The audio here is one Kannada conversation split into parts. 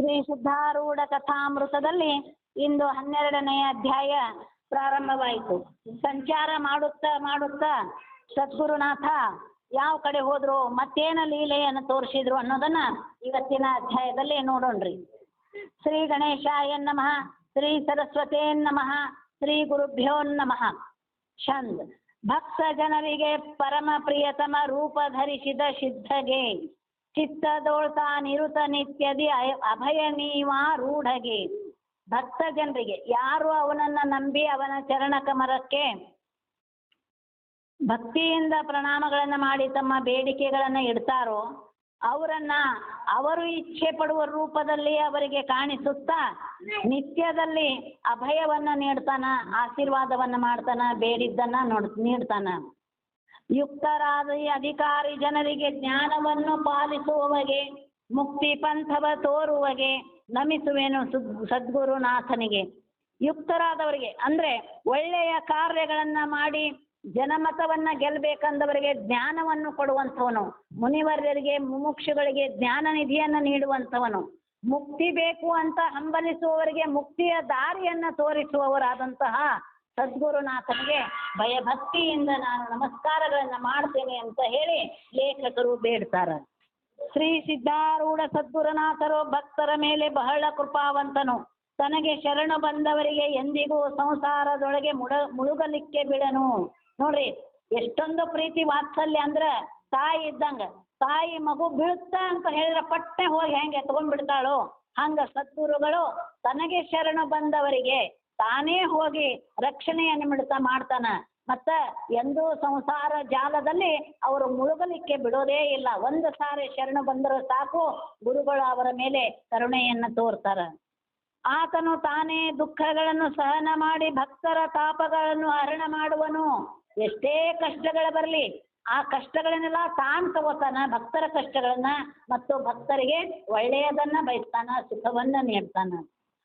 ಶ್ರೀ ಶುದ್ಧಾರೂಢ ಕಥಾಮೃತದಲ್ಲಿ ಇಂದು ಹನ್ನೆರಡನೆಯ ಅಧ್ಯಾಯ ಪ್ರಾರಂಭವಾಯಿತು. ಸಂಚಾರ ಮಾಡುತ್ತಾ ಮಾಡುತ್ತಾ ಸದ್ಗುರುನಾಥ ಯಾವ ಕಡೆ ಹೋದ್ರು ಮತ್ತೇನು ಲೀಲೆಯನ್ನು ತೋರಿಸಿದ್ರು ಅನ್ನೋದನ್ನ ಇವತ್ತಿನ ಅಧ್ಯಾಯದಲ್ಲಿ ನೋಡೋಣ್ರಿ. ಶ್ರೀ ಗಣೇಶಾಯ ನಮಃ, ಶ್ರೀ ಸರಸ್ವತೇ ನಮಃ, ಶ್ರೀ ಗುರುಭ್ಯೋ ನಮಃ. ಛಂದ್. ಭಕ್ತ ಜನರಿಗೆ ಪರಮ ಪ್ರಿಯತಮ ರೂಪ ಧರಿಸಿದ ಸಿದ್ಧಗೆ. ಚಿತ್ತದೋಳ್ತ ನಿರುತ ನಿತ್ಯದಿ ಅಯ- ಅಭಯ ನೀವಾರೂಢಗೆ ಭಕ್ತ ಜನರಿಗೆ, ಯಾರು ಅವನನ್ನ ನಂಬಿ ಅವನ ಚರಣ ಕಮರಕ್ಕೆ? ಭಕ್ತಿಯಿಂದ ಪ್ರಣಾಮಗಳನ್ನು ಮಾಡಿ ತಮ್ಮ ಬೇಡಿಕೆಗಳನ್ನು ಇಡ್ತಾರೋ? ಅವರನ್ನ, ಅವರು ಇಚ್ಛೆ ಪಡುವ ರೂಪದಲ್ಲಿ ಅವರಿಗೆ ಕಾಣಿಸುತ್ತಾ? ನಿತ್ಯದಲ್ಲಿ ಅಭಯವನ್ನ ನೀಡ್ತಾನ, ಆಶೀರ್ವಾದವನ್ನ ಮಾಡ್ತಾನ, ಬೇಡಿದ್ದನ್ನ ನೋಡ್, ನೀಡ್ತಾನ? ಯುಕ್ತರಾದ ಅಧಿಕಾರಿ ಜನರಿಗೆ ಜ್ಞಾನವನ್ನು ಪಾಲಿಸುವವಗೆ, ಮುಕ್ತಿ ಪಂಥವ ತೋರುವಗೆ, ನಮಿಸುವೆನು ಸುದ್, ಸದ್ಗುರುನಾಥನಿಗೆ. ಯುಕ್ತರಾದವರಿಗೆ ಅಂದ್ರೆ ಒಳ್ಳೆಯ ಕಾರ್ಯಗಳನ್ನ ಮಾಡಿ ಜನಮತವನ್ನ ಗೆಲ್ಲಬೇಕಂದವರಿಗೆ ಜ್ಞಾನವನ್ನು ಕೊಡುವಂಥವನು. ಮುನಿವರ್ಯರಿಗೆ, ಮುಮುಕ್ಷುಗಳಿಗೆ ಜ್ಞಾನ ನಿಧಿಯನ್ನ ನೀಡುವಂಥವನು. ಮುಕ್ತಿ ಬೇಕು ಅಂತ ಹಂಬಲಿಸುವವರಿಗೆ ಮುಕ್ತಿಯ ದಾರಿಯನ್ನ ತೋರಿಸುವವರಾದಂತಹ ಸದ್ಗುರುನಾಥನಿಗೆ ಭಯಭಕ್ತಿಯಿಂದ ನಾನು ನಮಸ್ಕಾರಗಳನ್ನ ಮಾಡ್ತೇನೆ ಅಂತ ಹೇಳಿ ಲೇಖಕರು ಬೇಡ್ತಾರ. ಶ್ರೀ ಸಿದ್ಧಾರೂಢ ಸದ್ಗುರುನಾಥರು ಭಕ್ತರ ಮೇಲೆ ಬಹಳ ಕೃಪಾವಂತನು. ತನಗೆ ಶರಣು ಬಂದವರಿಗೆ ಎಂದಿಗೂ ಸಂಸಾರದೊಳಗೆ ಮುಡ ಮುಳುಗಲಿಕ್ಕೆ ಬಿಡನು. ನೋಡ್ರಿ, ಎಷ್ಟೊಂದು ಪ್ರೀತಿ ವಾತ್ಸಲ್ಯ ಅಂದ್ರ ತಾಯಿ ಇದ್ದಂಗ. ತಾಯಿ ಮಗು ಬೀಳುತ್ತ ಅಂತ ಹೇಳಿದ್ರೆ ಪಟ್ಟೆ ಹೋಗಿ ಹೆಂಗೆ ತಗೊಂಡ್ಬಿಡ್ತಾಳು ಹಂಗ ಸದ್ಗುರುಗಳು ತನಗೆ ಶರಣು ಬಂದವರಿಗೆ ತಾನೇ ಹೋಗಿ ರಕ್ಷಣೆಯನ್ನು ಮಾಡ್ತಾ ಮಾಡ್ತಾನ. ಮತ್ತ ಎಂದೂ ಸಂಸಾರ ಜಾಲದಲ್ಲಿ ಅವರು ಮುಳುಗಲಿಕ್ಕೆ ಬಿಡೋದೇ ಇಲ್ಲ. ಒಂದು ಸಾರಿ ಶರಣು ಬಂದರೆ ಸಾಕು, ಗುರುಗಳು ಅವರ ಮೇಲೆ ಕರುಣೆಯನ್ನು ತೋರ್ತಾರ. ಆತನು ತಾನೇ ದುಃಖಗಳನ್ನು ಸಹನ ಮಾಡಿ ಭಕ್ತರ ತಾಪಗಳನ್ನು ಹರಣ ಮಾಡುವನು. ಎಷ್ಟೇ ಕಷ್ಟಗಳು ಬರಲಿ, ಆ ಕಷ್ಟಗಳನ್ನೆಲ್ಲ ತಾನು ತಗೋತಾನ ಭಕ್ತರ ಕಷ್ಟಗಳನ್ನ ಮತ್ತು ಭಕ್ತರಿಗೆ ಒಳ್ಳೆಯದನ್ನ ಬಯಸ್ತಾನ, ಸುಖವನ್ನ ನೀಡ್ತಾನ.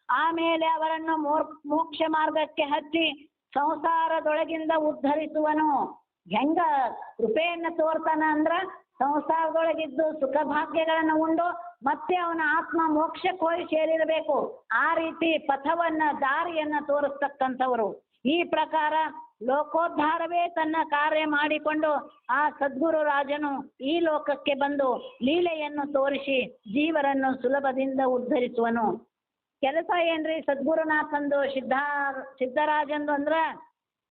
ಆಮೇಲೆ ಅವರನ್ನು ಮೋರ್ ಮೋಕ್ಷ ಮಾರ್ಗಕ್ಕೆ ಹಚ್ಚಿ ಸಂಸಾರದೊಳಗಿಂದ ಉದ್ಧರಿಸುವನು. ಹೆಂಗ ಕೃಪೆಯನ್ನು ತೋರ್ತಾನ ಅಂದ್ರ ಸಂಸಾರದೊಳಗಿದ್ದು ಸುಖ ಭಾಗ್ಯಗಳನ್ನು ಉಂಡು, ಮತ್ತೆ ಅವನ ಆತ್ಮ ಮೋಕ್ಷಕ್ಕೆ ಹೋಗಿ ಸೇರಿರಬೇಕು. ಆ ರೀತಿ ಪಥವನ್ನ, ದಾರಿಯನ್ನ ತೋರಿಸ್ತಕ್ಕಂಥವರು. ಈ ಪ್ರಕಾರ ಲೋಕೋದ್ಧಾರವೇ ತನ್ನ ಕಾರ್ಯ ಮಾಡಿಕೊಂಡು ಆ ಸದ್ಗುರು ರಾಜನು ಈ ಲೋಕಕ್ಕೆ ಬಂದು ಲೀಲೆಯನ್ನು ತೋರಿಸಿ ಜೀವರನ್ನು ಸುಲಭದಿಂದ ಉದ್ಧರಿಸುವನು. ಕೆಲಸ ಏನ್ರಿ? ಸದ್ಗುರುನಾಥಂದು ಸಿದ್ಧಾರ್ ಸಿದ್ಧರಾಜಂದು ಅಂದ್ರೆ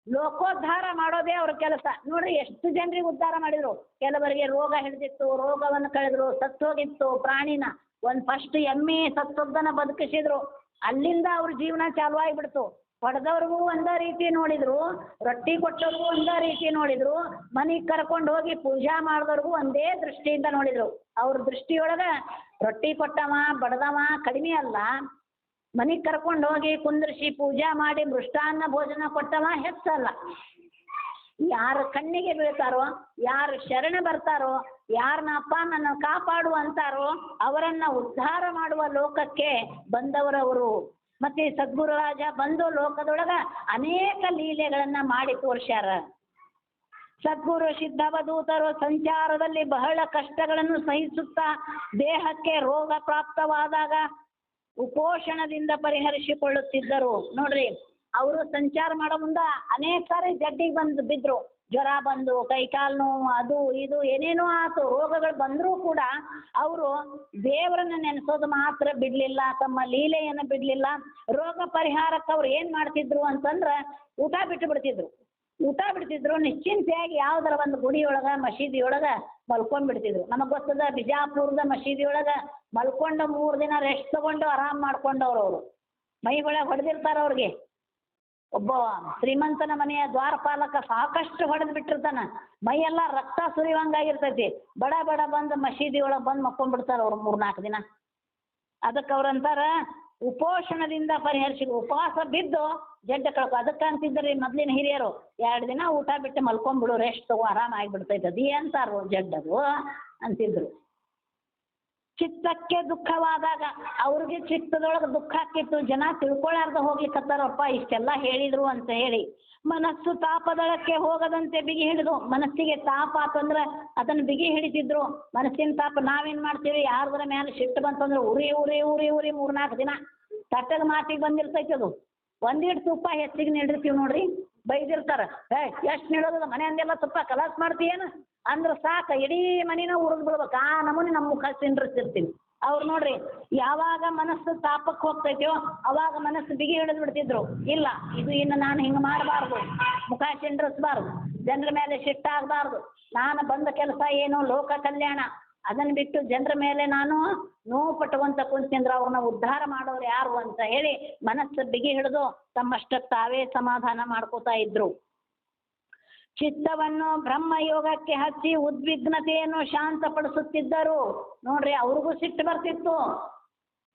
ಲೋಕೋದ್ಧಾರ ಮಾಡೋದೇ ಅವ್ರ ಕೆಲಸ. ನೋಡ್ರಿ, ಎಷ್ಟು ಜನರಿಗೆ ಉದ್ಧಾರ ಮಾಡಿದ್ರು. ಕೆಲವರಿಗೆ ರೋಗ ಹಿಡಿದಿತ್ತು, ರೋಗವನ್ನು ಕಳೆದ್ರು, ಸತ್ತೋಗಿತ್ತು, ಪ್ರಾಣಿನ. ಒಂದು ಫಸ್ಟ್ ಎಮ್ಮೆ ಸತ್ತೊದ್ದನ ಬದುಕಿಸಿದ್ರು. ಅಲ್ಲಿಂದ ಅವ್ರ ಜೀವನ ಚಾಲು ಆಗಿಬಿಡ್ತು. ಹೊಡೆದವ್ರಿಗೂ ಒಂದೇ ರೀತಿ ನೋಡಿದ್ರು, ರೊಟ್ಟಿ ಕೊಟ್ಟವ್ರಿಗೂ ಒಂದೇ ರೀತಿ ನೋಡಿದ್ರು, ಮನೆಗೆ ಕರ್ಕೊಂಡು ಹೋಗಿ ಪೂಜಾ ಮಾಡಿದವ್ರಿಗೂ ಒಂದೇ ದೃಷ್ಟಿಯಿಂದ ನೋಡಿದ್ರು. ಅವ್ರ ದೃಷ್ಟಿಯೊಳಗ ರೊಟ್ಟಿ ಕೊಟ್ಟವ, ಬಡದವ ಕಡಿಮೆ ಅಲ್ಲ. ಮನೆಗೆ ಕರ್ಕೊಂಡು ಹೋಗಿ ಕುಂದ್ರಿಸಿ ಪೂಜಾ ಮಾಡಿ ಮೃಷ್ಟಾನ್ನ ಭೋಜನ ಕೊಟ್ಟವ ಹೆಚ್ಚಲ್ಲ. ಯಾರ ಕಣ್ಣಿಗೆ ಬೀಳ್ತಾರೋ, ಯಾರು ಶರಣ ಬರ್ತಾರೋ ಯಾರನ್ನ ಅಪ್ಪ ನನ್ನ ಕಾಪಾಡು ಅಂತಾರೋ, ಅವರನ್ನ ಉದ್ಧಾರ ಮಾಡುವ ಲೋಕಕ್ಕೆ ಬಂದವರವರು ಮತ್ತೆ ಸದ್ಗುರು ರಾಜ ಬಂದು ಲೋಕದೊಳಗ ಅನೇಕ ಲೀಲೆಗಳನ್ನ ಮಾಡಿ ತೋರ್ಸ್ಯಾರ. ಸದ್ಗುರು, ಸಿದ್ಧವಧೂತರು ಸಂಚಾರದಲ್ಲಿ ಬಹಳ ಕಷ್ಟಗಳನ್ನು ಸಹಿಸುತ್ತಾ ದೇಹಕ್ಕೆ ರೋಗ ಪ್ರಾಪ್ತವಾದಾಗ ಉಪೋಷಣದಿಂದ ಪರಿಹರಿಸಿಕೊಳ್ಳುತ್ತಿದ್ದರು. ನೋಡ್ರಿ, ಅವರು ಸಂಚಾರ ಮಾಡೋ ಮುಂದ ಅನೇಕ ಸಾರಿ ಜಡ್ಡಿಗೆ ಬಂದು ಬಿದ್ದರು ಜ್ವರ ಬಂದು, ಕೈಕಾಲು ನೋವು, ಅದು ಇದು, ಏನೇನೋ ಆತು, ರೋಗಗಳು ಬಂದರೂ ಕೂಡ ಅವರು ದೇವರನ್ನ ನೆನೆಸೋದು ಮಾತ್ರ ಬಿಡಲಿಲ್ಲ, ತಮ್ಮ ಲೀಲೆಯನ್ನು ಬಿಡಲಿಲ್ಲ. ರೋಗ ಪರಿಹಾರಕ್ಕೆ ಅವ್ರು ಏನು ಮಾಡ್ತಿದ್ರು ಅಂತಂದ್ರೆ ಊಟ ಬಿಟ್ಟು ಬಿಡ್ತಿದ್ರು. ಊಟ ಬಿಡ್ತಿದ್ರು, ನಿಶ್ಚಿಂತೆಯಾಗಿ ಯಾವ್ದಾರ ಒಂದು ಗುಡಿಯೊಳಗ, ಮಸೀದಿಯೊಳಗ ಮಲ್ಕೊಂಡ್ಬಿಡ್ತಿದ್ರು. ನಮಗೆ ಗೊತ್ತದ, ಬಿಜಾಪುರದ ಮಸೀದಿಯೊಳಗ ಮಲ್ಕೊಂಡು ಮೂರು ದಿನ ರೆಸ್ಟ್ ತಗೊಂಡು ಆರಾಮ್ ಮಾಡ್ಕೊಂಡವ್ರು ಅವರು. ಒಳಗ್ ಹೊಡೆದಿರ್ತಾರ ಅವ್ರಿಗೆ. ಒಬ್ಬ ಶ್ರೀಮಂತನ ಮನೆಯ ದ್ವಾರಪಾಲಕ ಸಾಕಷ್ಟು ಹೊಡೆದು ಬಿಟ್ಟಿರ್ತಾನ. ಮೈಯೆಲ್ಲ ರಕ್ತ ಸುರಿಯುವಂಗಾಗಿರ್ತೈತಿ. ಬಡ ಬಡ ಬಂದು ಮಸೀದಿ ಒಳಗೆ ಬಂದು ಮಕ್ಕೊಂಡ್ಬಿಡ್ತಾರ ಅವ್ರು ಮೂರ್ನಾಲ್ಕು ದಿನ. ಅದಕ್ಕೆ ಅವ್ರಂತಾರ ಉಪೋಷಣದಿಂದ ಪರಿಹರಿಸಿ ಉಪವಾಸ ಬಿದ್ದು ಜಡ್ಡ ಕಳ್ಕೊ. ಅದಕ್ಕೆ ಅಂತಿದ್ರಿ ಮೊದ್ಲಿನ ಹಿರಿಯರು, ಎರಡು ದಿನ ಊಟ ಬಿಟ್ಟು ಮಲ್ಕೊಂಬಿಡು ರೆಸ್ಟ್ ತಗೋ ಆರಾಮ ಆಗಿಬಿಡ್ತೈತೆ ಅದು ಅಂತಾರು ಜಡ್ಡದು ಅಂತಿದ್ರು. ಚಿತ್ತಕ್ಕೆ ದುಃಖವಾದಾಗ ಅವ್ರಿಗೆ ಚಿತ್ತದೊಳಗೆ ದುಃಖ ಆಕ್ಕಿತ್ತು ಜನ ತಿಳ್ಕೊಳಾರ್ದ ಹೋಗ್ಲಿಕ್ಕತ್ತಾರಪ್ಪ ಇಷ್ಟೆಲ್ಲ ಹೇಳಿದ್ರು ಅಂತ ಹೇಳಿ ಮನಸ್ಸು ತಾಪದೊಳಕ್ಕೆ ಹೋಗದಂತೆ ಬಿಗಿ ಹಿಡಿದು ಮನಸ್ಸಿಗೆ ತಾಪ ಆತಂದ್ರೆ ಅದನ್ನು ಬಿಗಿ ಹಿಡಿತಿದ್ರು. ಮನಸ್ಸಿನ ತಾಪ ನಾವೇನ್ ಮಾಡ್ತೀವಿ? ಯಾರ್ದರ ಮ್ಯಾಲೆ ಸಿಟ್ಟು ಬಂತಂದ್ರೆ ಉರಿ ಉರಿ ಉರಿ ಉರಿ ಮೂರ್ನಾಲ್ಕು ದಿನ ತಟ್ಟದ ಮಾತಿಗೆ ಬಂದಿರ್ತೈತಿ ಅದು. ಒಂದೀಟ್ ತುಪ್ಪ ಹೆಚ್ಚಿಗೆ ನೀಡಿರ್ತೀವಿ ನೋಡ್ರಿ, ಬೈದಿರ್ತಾರ. ಹೇ, ಎಷ್ಟು ನೀಡೋದು ಮನೆ ಅಂದೆಲ್ಲ ತುಪ್ಪ ಕಲಾಸ್ ಮಾಡ್ತೀಯೇನು? ಅಂದ್ರೆ ಸಾಕು, ಇಡೀ ಮನಿನ ಉರಿದು ಬಿಡ್ಬೇಕು. ಆ ನಮೂನಿ ನಮ್ಮ ಮುಖ ಸಿಂಡ್ರಿಸ್ತಿರ್ತೀವಿ ಅವ್ರು ನೋಡ್ರಿ, ಯಾವಾಗ ಮನಸ್ಸು ತಾಪಕ್ಕೆ ಹೋಗ್ತೈತೋ, ಅವಾಗ ಮನಸ್ಸು ಬಿಗಿ ಹಿಡಿದು ಬಿಡ್ತಿದ್ರು. ಇಲ್ಲ, ಇದು ಇನ್ನು ನಾನು ಹಿಂಗೆ ಮಾಡಬಾರ್ದು. ಮುಖ ಸಿಂಡ್ರಿಸ್ಬಾರ್ದು. ಜನರ ಮೇಲೆ ಶಿಟ್ಟಾಗಬಾರ್ದು. ನಾನು ಬಂದ ಕೆಲಸ ಏನು, ಲೋಕ ಕಲ್ಯಾಣ. ಅದನ್ನು ಬಿಟ್ಟು ಜನರ ಮೇಲೆ ನಾನು ನೋವು ಪಟ್ಟುವಂತ ಕುಂತಿಂದ್ರೆ ಅವ್ರನ್ನ ಉದ್ಧಾರ ಮಾಡೋರು ಯಾರು ಅಂತ ಹೇಳಿ ಮನಸ್ಸು ಬಿಗಿ ಹಿಡಿದು ತಮ್ಮಷ್ಟಕ್ಕೆ ತಾವೇ ಸಮಾಧಾನ ಮಾಡ್ಕೋತಾ ಇದ್ರು. ಚಿತ್ತವನ್ನು ಬ್ರಹ್ಮಯೋಗಕ್ಕೆ ಹಚ್ಚಿ ಉದ್ವಿಗ್ನತೆಯನ್ನು ಶಾಂತಪಡಿಸುತ್ತಿದ್ದರು. ನೋಡ್ರಿ, ಅವ್ರಿಗೂ ಸಿಟ್ಟು ಬರ್ತಿತ್ತು.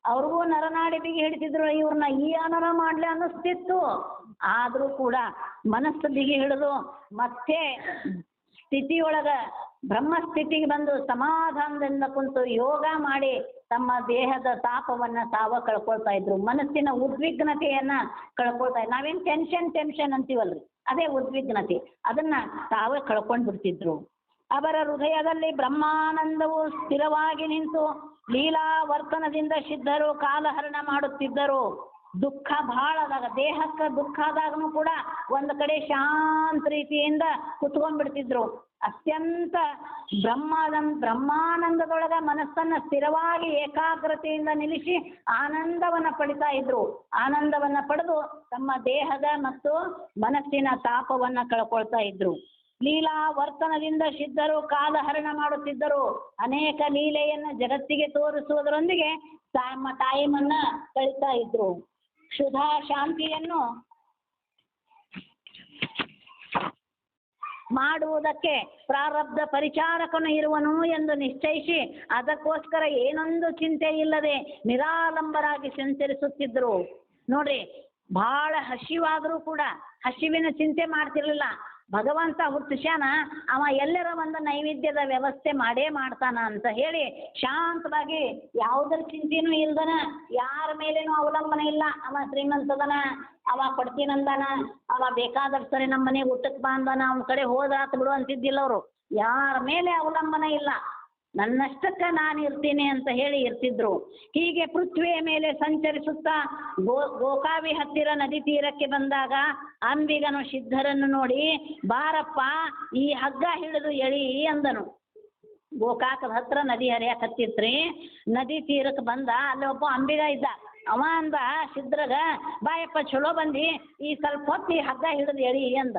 ಅವ್ರಿಗೂ ನರನಾಡಿ ಬಿಗಿ ಹಿಡಿತಿದ್ರು ಇವ್ರನ್ನ ಈ ಅನರ ಮಾಡ್ಲಿ ಅನ್ನಿಸ್ತಿತ್ತು. ಆದರೂ ಕೂಡ ಮನಸ್ಸು ಬಿಗಿ ಹಿಡಿದು ಮತ್ತೆ ಸ್ಥಿತಿಯೊಳಗ ಬ್ರಹ್ಮ ಸ್ಥಿತಿಗೆ ಬಂದು ಸಮಾಧಾನದಿಂದ ಕುಂತು ಯೋಗ ಮಾಡಿ ತಮ್ಮ ದೇಹದ ತಾಪವನ್ನ ತಾವ ಕಳ್ಕೊಳ್ತಾ ಇದ್ರು. ಮನಸ್ಸಿನ ಉದ್ವಿಗ್ನತೆಯನ್ನ ಕಳ್ಕೊಳ್ತಾ ನಾವೇನ್ ಟೆನ್ಷನ್ ಟೆನ್ಷನ್ ಅಂತೀವಲ್ರಿ? ಅದೇ ಉದ್ವಿಗ್ನತೆ. ಅದನ್ನ ತಾವ ಕಳ್ಕೊಂಡ್ ಬಿಡ್ತಿದ್ರು ಅವರ ಹೃದಯದಲ್ಲಿ ಬ್ರಹ್ಮಾನಂದವು ಸ್ಥಿರವಾಗಿ ನಿಂತು ಲೀಲಾ ವರ್ತನದಿಂದ ಸಿದ್ಧರು ಕಾಲಹರಣ ಮಾಡುತ್ತಿದ್ದರು. ದುಃಖ ಬಹಳ ಆದಾಗ ದೇಹಕ್ಕೆ ದುಃಖ ಆದಾಗನು ಕೂಡ ಒಂದು ಕಡೆ ಶಾಂತ ರೀತಿಯಿಂದ ಕುತ್ಕೊಂಡ್ಬಿಡ್ತಿದ್ರು. ಅತ್ಯಂತ ಬ್ರಹ್ಮಾನಂದ ಬ್ರಹ್ಮಾನಂದದೊಳಗ ಮನಸ್ಸನ್ನ ಸ್ಥಿರವಾಗಿ ಏಕಾಗ್ರತೆಯಿಂದ ನಿಲ್ಲಿಸಿ ಆನಂದವನ್ನ ಪಡಿತಾ ಇದ್ರು. ಆನಂದವನ್ನ ಪಡೆದು ತಮ್ಮ ದೇಹದ ಮತ್ತು ಮನಸ್ಸಿನ ತಾಪವನ್ನ ಕಳ್ಕೊಳ್ತಾ ಇದ್ರು. ಲೀಲಾ ವರ್ತನದಿಂದ ಸಿದ್ಧರು ಕಾಲಹರಣ ಮಾಡುತ್ತಿದ್ದರು. ಅನೇಕ ಲೀಲೆಯನ್ನ ಜಗತ್ತಿಗೆ ತೋರಿಸುವುದರೊಂದಿಗೆ ತಮ್ಮ ಟೈಮನ್ನ ಕಳೀತಾ ಇದ್ರು. ಸುಧಾ ಶಾಂತಿಯನ್ನು ಮಾಡುವುದಕ್ಕೆ ಪ್ರಾರಬ್ಧ ಪರಿಚಾರಕನು ಇರುವನು ಎಂದು ನಿಶ್ಚಯಿಸಿ ಅದಕ್ಕೋಸ್ಕರ ಏನೊಂದು ಚಿಂತೆ ಇಲ್ಲದೆ ನಿರಾಲಂಬರಾಗಿ ಸಂಚರಿಸುತ್ತಿದ್ದರು. ನೋಡ್ರಿ ಬಹಳ ಹಸಿವಾದರೂ ಕೂಡ ಹಸಿವಿನ ಚಿಂತೆ ಮಾಡ್ತಿರ್ಲಿಲ್ಲ. ಭಗವಂತ ಹುಟ್ಟಿಸ್ಯಾನ, ಅವ ಎಲ್ಲರ ಒಂದು ನೈವೇದ್ಯದ ವ್ಯವಸ್ಥೆ ಮಾಡೇ ಮಾಡ್ತಾನ ಅಂತ ಹೇಳಿ ಶಾಂತವಾಗಿ ಯಾವುದರ ಚಿಂತೆನೂ ಇಲ್ದನ, ಯಾರ ಮೇಲೇನೂ ಅವಲಂಬನೆ ಇಲ್ಲ. ಅವ ಶ್ರೀಮಂತದನ, ಅವ ಕೊಡ್ತೀನಂದನ ಅವ ಬೇಕಾದಷ್ಟು ಸರಿ ನಮ್ಮ ಮನೆಗೆ ಊಟಕ್ಕೆ ಬಾ ಅಂದಾನ ಅವನ ಕಡೆ ಹೋದಾತು ಬಿಡು ಅಂತಿದ್ದಿಲ್ಲ ಅವರು. ಯಾರ ಮೇಲೆ ಅವಲಂಬನೆ ಇಲ್ಲ. ನನ್ನಷ್ಟಕ್ಕೆ ನಾನು ಇರ್ತೀನಿ ಅಂತ ಹೇಳಿ ಇರ್ತಿದ್ರು. ಹೀಗೆ ಪೃಥ್ವಿಯ ಮೇಲೆ ಸಂಚರಿಸುತ್ತಾ ಗೋ, ಗೋಕಾವಿ ಹತ್ತಿರ ನದಿ ತೀರಕ್ಕೆ ಬಂದಾಗ ಅಂಬಿಗನು ಸಿದ್ಧರನ್ನು ನೋಡಿ, ಬಾರಪ್ಪ, ಈ ಹಗ್ಗ ಹಿಡಿದು ಎಳಿ ಅಂದನು. ಗೋಕಾಕದ ಹತ್ರ ನದಿ ಹರಿಯಕ್ಕೆ ಹತ್ತಿತ್ರಿ. ನದಿ ತೀರಕ್ಕೆ ಬಂದ, ಅಲ್ಲಿ ಒಬ್ಬ ಅಂಬಿಗ ಇದ್ದ. ಅವ ಅಂದ ಸಿದ್ರಗ ಬಾಯಪ್ಪ ಚಲೋ ಬಂದಿ, ಈ ಸ್ವಲ್ಪ ಹೊತ್ತು ಹಗ್ಗ ಹಿಡಿದು ಎಳಿ ಅಂದ.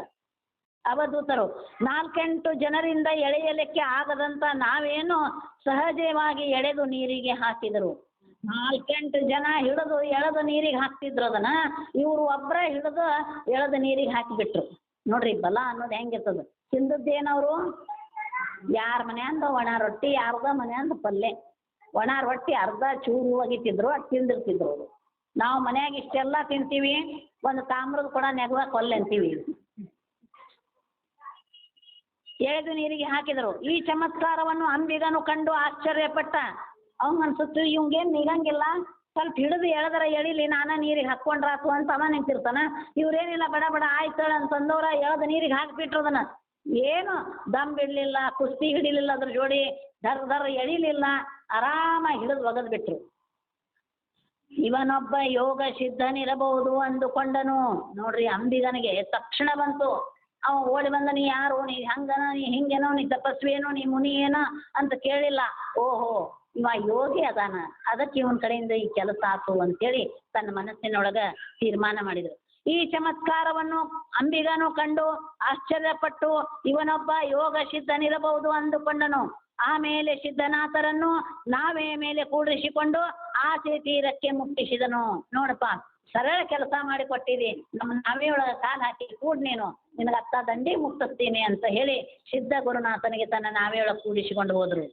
ಅವಧೂತರು ನಾಲ್ಕೆಂಟು ಜನರಿಂದ ಎಳೆಯಲಿಕ್ಕೆ ಆಗದಂತ ನಾವೇನು ಸಹಜವಾಗಿ ಎಳೆದು ನೀರಿಗೆ ಹಾಕಿದರು? ನಾಲ್ಕೆಂಟು ಜನ ಹಿಡಿದು ಎಳೆದು ನೀರಿಗೆ ಹಾಕ್ತಿದ್ರು ಅದನ್ನ, ಇವರು ಒಬ್ಬರ ಹಿಡಿದು ಎಳೆದು ನೀರಿಗೆ ಹಾಕಿಬಿಟ್ರು. ನೋಡ್ರಿ ಬಲ ಅನ್ನೋದು ಹೆಂಗಿರ್ತದ? ತಿಂದದ್ದೇನವರು ಯಾರ ಮನೆಯಂದ ಒಣ ರೊಟ್ಟಿ, ಯಾರ್ದ ಮನ್ಯಾಂದ ಪಲ್ಯ ಒಣ ರೊಟ್ಟಿ ಅರ್ಧ ಚೂರು ಒಗಿತಿದ್ರು, ಅದು ತಿಂದಿರ್ತಿದ್ರು ಅವರು. ನಾವು ಮನ್ಯಾಗ ಇಷ್ಟೆಲ್ಲ ತಿಂತೀವಿ, ಒಂದು ತಾಮ್ರದ ಕೂಡ ನೆಗವ ಕೊಲ್ಲೆ ಅಂತೀವಿ. ಎಳೆದು ನೀರಿಗೆ ಹಾಕಿದರು. ಈ ಚಮತ್ಕಾರವನ್ನು ಅಂಬಿಗನು ಕಂಡು ಆಶ್ಚರ್ಯಪಟ್ಟ. ಅವ್ನ್ ಅನ್ಸುತ್ತು ಇವಂಗೇನು ನಿಗಂಗಿಲ್ಲ? ಸ್ವಲ್ಪ ಹಿಡಿದು ಎಳೆದರ ಎಳಿಲಿ, ನಾನ ನೀರಿಗೆ ಹಾಕ್ಕೊಂಡ್ರಾತು ಅಂತ ಅವ ನಿಂತಿರ್ತಾನ ಇವ್ರೇನಿಲ್ಲ, ಬಡ ಬಡ ಆಯ್ತಳ ಅಂತಂದವ್ರ ಎಳ್ದು ನೀರಿಗೆ ಹಾಕಿಬಿಟ್ರು ಅದನ್ನ ಏನು? ದಮ್ ಬಿಡ್ಲಿಲ್ಲ, ಕುಸ್ತಿ ಹಿಡಿಲಿಲ್ಲ ಅದ್ರ ಜೋಡಿ, ದರ್ ದರ್ ಎಳಿಲಿಲ್ಲ ಆರಾಮಾಗಿ ಹಿಡಿದು ಒಗದ್ ಬಿಟ್ರು. ಇವನೊಬ್ಬ ಯೋಗ ಸಿದ್ಧನಿರಬಹುದು ಅಂದುಕೊಂಡನು. ನೋಡ್ರಿ, ಅಂಬಿಗನಿಗೆ ತಕ್ಷಣ ಬಂತು. ಅವ ಓಡಿ ಬಂದ, ನೀ ಯಾರು? ನೀ ಹಂಗನ? ನೀ ಹಿಂಗೇನೋ? ನೀ ತಪಸ್ವಿಯೇನೋ ನೀ ಮುನಿ ಏನೋ? ಅಂತ ಕೇಳಿಲ್ಲ. ಓಹೋ, ಇವ ಯೋಗಿ ಅದಾನ. ಅದಕ್ಕೆ ಇವನ್ ಕಡೆಯಿಂದ ಈ ಕೆಲಸ ಆತು ಅಂತೇಳಿ ತನ್ನ ಮನಸ್ಸಿನೊಳಗ ತೀರ್ಮಾನ ಮಾಡಿದ್ರು. ಈ ಚಮತ್ಕಾರವನ್ನು ಅಂಬಿಗನು ಕಂಡು ಆಶ್ಚರ್ಯಪಟ್ಟು, ಇವನೊಬ್ಬ ಯೋಗ ಸಿದ್ಧನಿರಬಹುದು ಅಂದುಕೊಂಡನು. ಆಮೇಲೆ ಸಿದ್ಧನಾಥರನ್ನು ನಾವೇ ಮೇಲೆ ಕೂಡಿಸಿಕೊಂಡು ಆಸೆ ತೀರಕ್ಕೆ ಮುಟ್ಟಿಸಿದನು. ನೋಡಪ್ಪ ಸರಳ ಕೆಲಸ ಮಾಡಿ ಕೊಟ್ಟಿದಿ. ನಮ್ಮ ನಾವೇ ಒಳಗೆ ಕಾಲು ಹಾಕಿ ಕೂಡ್ ನೀನು, ನಿನಗೆ ಅತ್ತ ದಂಡಿ ಮುಟ್ಟಿಸ್ತೀನಿ ಅಂತ ಹೇಳಿ ಸಿದ್ಧ ಗುರುನಾಥನಿಗೆ ತನ್ನ ನಾವೇ ಒಳಗೆ ಕೂಡಿಸಿಕೊಂಡು ಹೋದ್ರು.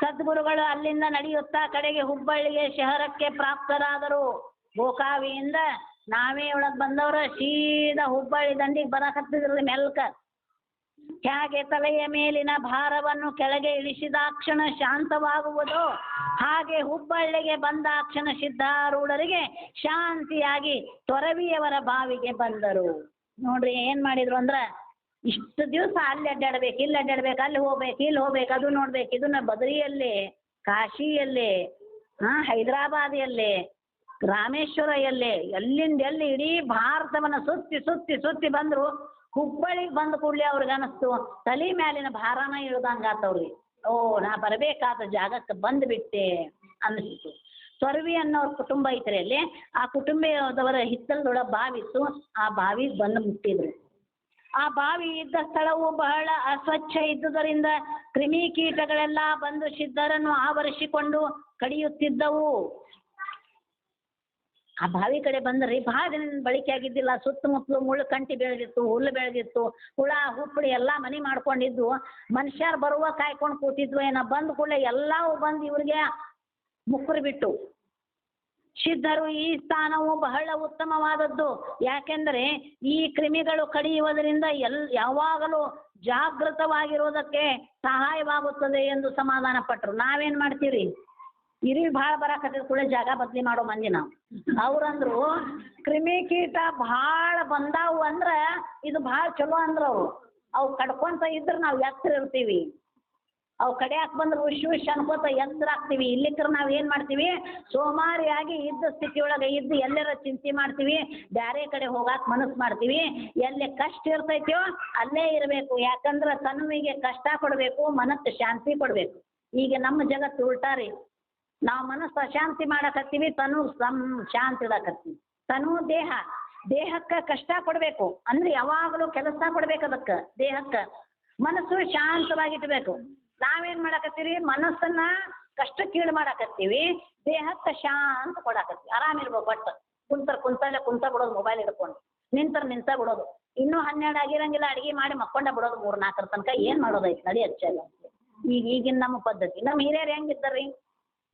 ಸದ್ಗುರುಗಳು ಅಲ್ಲಿಂದ ನಡೆಯುತ್ತಾ ಕಡೆಗೆ ಹುಬ್ಬಳ್ಳಿಗೆ ಶಹರಕ್ಕೆ ಪ್ರಾಪ್ತರಾದರು. ಗೋಕಾವಿಯಿಂದ ನಾವೇ ಒಳಗೆ ಬಂದವರು ಸೀದಾ ಹುಬ್ಬಳ್ಳಿ ದಂಡಿಗೆ ಬರಕತ್ತಿದ್ರು ಮೆಲ್ಕ. ಹೇಗೆ ತಲೆಯ ಮೇಲಿನ ಭಾರವನ್ನು ಕೆಳಗೆ ಇಳಿಸಿದಾಕ್ಷಣ ಶಾಂತವಾಗುವುದು ಹಾಗೆ ಹುಬ್ಬಳ್ಳಿಗೆ ಬಂದಾಕ್ಷಣ ಸಿದ್ಧಾರೂಢರಿಗೆ ಶಾಂತಿಯಾಗಿ ತೊರವಿಯವರ ಬಾವಿಗೆ ಬಂದರು. ನೋಡ್ರಿ ಏನ್ ಮಾಡಿದ್ರು ಅಂದ್ರ ಇಷ್ಟು ದಿವಸ ಅಲ್ಲಿ ಅಡ್ಡಾಡ್ಬೇಕು, ಇಲ್ಲಿ ಅಡ್ಡಾಡ್ಬೇಕು, ಅಲ್ಲಿ ಹೋಗ್ಬೇಕು, ಇಲ್ಲಿ ಹೋಗ್ಬೇಕು, ಅದು ನೋಡ್ಬೇಕು, ಇದನ್ನ ಬದರಿಯಲ್ಲಿ, ಕಾಶಿಯಲ್ಲಿ, ಹಾ, ಹೈದರಾಬಾದಿಯಲ್ಲಿ ರಾಮೇಶ್ವರ ಎಲ್ಲಿ ಎಲ್ಲಿಂದ ಎಲ್ಲಿ ಇಡೀ ಭಾರತವನ್ನ ಸುತ್ತಿ ಸುತ್ತಿ ಸುತ್ತಿ ಬಂದ್ರು ಹುಬ್ಬಳ್ಳಿಗೆ ಬಂದ ಕೂಡಲೇ ಅವ್ರಿಗೆ ಅನಿಸ್ತು ತಲೆ ಮ್ಯಾಲಿನ ಭಾರನ ಇಳ್ದಂಗ ಆತವ್ರಿ ಓ, ನಾ ಬರಬೇಕಾದ ಜಾಗಕ್ಕೆ ಬಂದ್ಬಿಟ್ಟೆ ಅನ್ನಿಸ್ತು. ಸ್ವರ್ವಿ ಅನ್ನೋರ್ ಕುಟುಂಬ ಐತ್ರಿ ಅಲ್ಲಿ. ಆ ಕುಟುಂಬದವರ ಹಿತ್ತಲ್ದೊಳಗೆ ಬಾವಿ ಇತ್ತು. ಆ ಬಾವಿಗೆ ಬಂದು ಮುಟ್ಟಿದ್ರು. ಆ ಬಾವಿ ಇದ್ದ ಸ್ಥಳವು ಬಹಳ ಅಸ್ವಚ್ಛ ಇದ್ದುದರಿಂದ ಕ್ರಿಮಿಕೀಟಗಳೆಲ್ಲ ಬಂದು ಸಿದ್ಧರನ್ನು ಆವರಿಸಿಕೊಂಡು ಕಡಿಯುತ್ತಿದ್ದವು. ಆ ಬಾವಿ ಕಡೆ ಬಂದ್ರಿ ಭಾಳ ದಿನ ಬಳಕೆ ಆಗಿದ್ದಿಲ್ಲ, ಸುತ್ತಮುತ್ತಲು ಮುಳ್ಳು ಕಂಟಿ ಬೆಳೆದಿತ್ತು, ಹುಲ್ಲು ಬೆಳೆದಿತ್ತು, ಹುಳ ಹುಪ್ಪಡಿ ಎಲ್ಲ ಮನೆ ಮಾಡ್ಕೊಂಡಿದ್ದು. ಮನುಷ್ಯರು ಬರುವ ಕಾಯ್ಕೊಂಡು ಕೂತಿದ್ವು, ಏನೋ ಬಂದ ಕೂಡಲೇ ಎಲ್ಲವೂ ಬಂದು ಇವ್ರಿಗೆ ಮುಕ್ಕರು ಬಿಟ್ಟು. ಸಿದ್ಧರು ಈ ಸ್ಥಾನವು ಬಹಳ ಉತ್ತಮವಾದದ್ದು. ಯಾಕೆಂದರೆ ಈ ಕ್ರಿಮಿಗಳು ಕಡಿಯುವುದರಿಂದ ಎಲ್, ಯಾವಾಗಲೂ ಜಾಗೃತವಾಗಿರುವುದಕ್ಕೆ ಸಹಾಯವಾಗುತ್ತದೆ ಎಂದು ಸಮಾಧಾನ ಪಟ್ಟರು ನಾವೇನ್ ಮಾಡ್ತೀವಿ ಇರಿ ಭಾಳ ಬರಾಕತ್ತಿದ ಕೂಡ ಜಾಗ ಬದ್ಲಿ ಮಾಡೋ ಮಂದಿ ನಾವು. ಕ್ರಿಮಿ ಕೀಟ ಭಾಳ ಬಂದಾವು ಅಂದ್ರೆ ಇದು ಭಾಳ ಚಲೋ ಅಂದ್ರ ಅವ್ರು. ಅವು ಕಡ್ಕೊಂತ ಇದ್ರ ನಾವು ಎತ್ರ ಇರ್ತೀವಿ. ಅವು ಕಡಿಯಾಕ್ ಬಂದ್ರೆ ವಿಶ್ ವಿಶ್ ಅನ್ಕೋತ ಆಗ್ತೀವಿ ಇಲ್ಲಿಕ್ರ ನಾವು ಏನು ಮಾಡ್ತೀವಿ? ಸೋಮಾರಿಯಾಗಿ ಇದ್ದ ಸ್ಥಿತಿಯೊಳಗೆ ಇದ್ದು ಎಲ್ಲರ ಚಿಂತೆ ಮಾಡ್ತೀವಿ. ಬ್ಯಾರೆ ಕಡೆ ಹೋಗಾಕ ಮನಸ್ಸು ಮಾಡ್ತೀವಿ. ಎಲ್ಲಿ ಕಷ್ಟ ಇರ್ತೈತೋ ಅಲ್ಲೇ ಇರಬೇಕು. ಯಾಕಂದ್ರೆ ತನ್ಮಿಗೆ ಕಷ್ಟ ಕೊಡಬೇಕು ಮನಸ್ಸು ಶಾಂತಿ ಕೊಡಬೇಕು ಈಗ ನಮ್ಮ ಜಗತ್ತು ಉಲ್ಟಾರಿ ನಾವು ಮನಸ್ಸು ಅಶಾಂತಿ ಮಾಡಕತ್ತೀವಿ, ತನು ಸಂ ಶಾಂತಿ ಇಡಕತ್ತೀವಿ. ತನು ದೇಹ, ದೇಹಕ್ಕೆ ಕಷ್ಟ ಕೊಡಬೇಕು ಅಂದ್ರೆ ಯಾವಾಗಲೂ ಕೆಲಸ ಕೊಡ್ಬೇಕು ಅದಕ್ಕೆ, ದೇಹಕ್ಕೆ. ಮನಸ್ಸು ಶಾಂತವಾಗಿಟ್ಬೇಕು ನಾವೇನ್ ಮಾಡಕತ್ತೀವಿ ಮನಸ್ಸನ್ನ ಕಷ್ಟ ಕೀಳು ಮಾಡಕತ್ತೀವಿ, ದೇಹಕ್ಕೆ ಶಾಂತ ಕೊಡಕತ್ತೀವಿ. ಆರಾಮಿರ್ಬೇಕು ಒಟ್ಟು. ಕುಂತರ ಕುಂತಲ್ಲೇ ಕುಂತ ಬಿಡೋದು ಮೊಬೈಲ್ ಹಿಡ್ಕೊಂಡು. ನಿಂತರ್ ನಿಂತ ಬಿಡೋದು. ಇನ್ನೂ ಹನ್ನೆರಡು ಆಗಿರಂಗಿಲ್ಲ, ಅಡಿಗೆ ಮಾಡಿ ಮಕ್ಕೊಂಡ ಬಿಡೋದು ಮೂರ್ ನಾಲ್ಕರ ತನಕ. ಏನ್ ಮಾಡೋದೈತಿ? ನಡಿ ಹಚ್ಚಲ್ಲ ಈಗ ಈಗಿನ ನಮ್ಮ ಪದ್ಧತಿ. ನಮ್ಮ ಹಿರಿಯರು ಹೆಂಗಿದ್ದಾರ್ರಿ?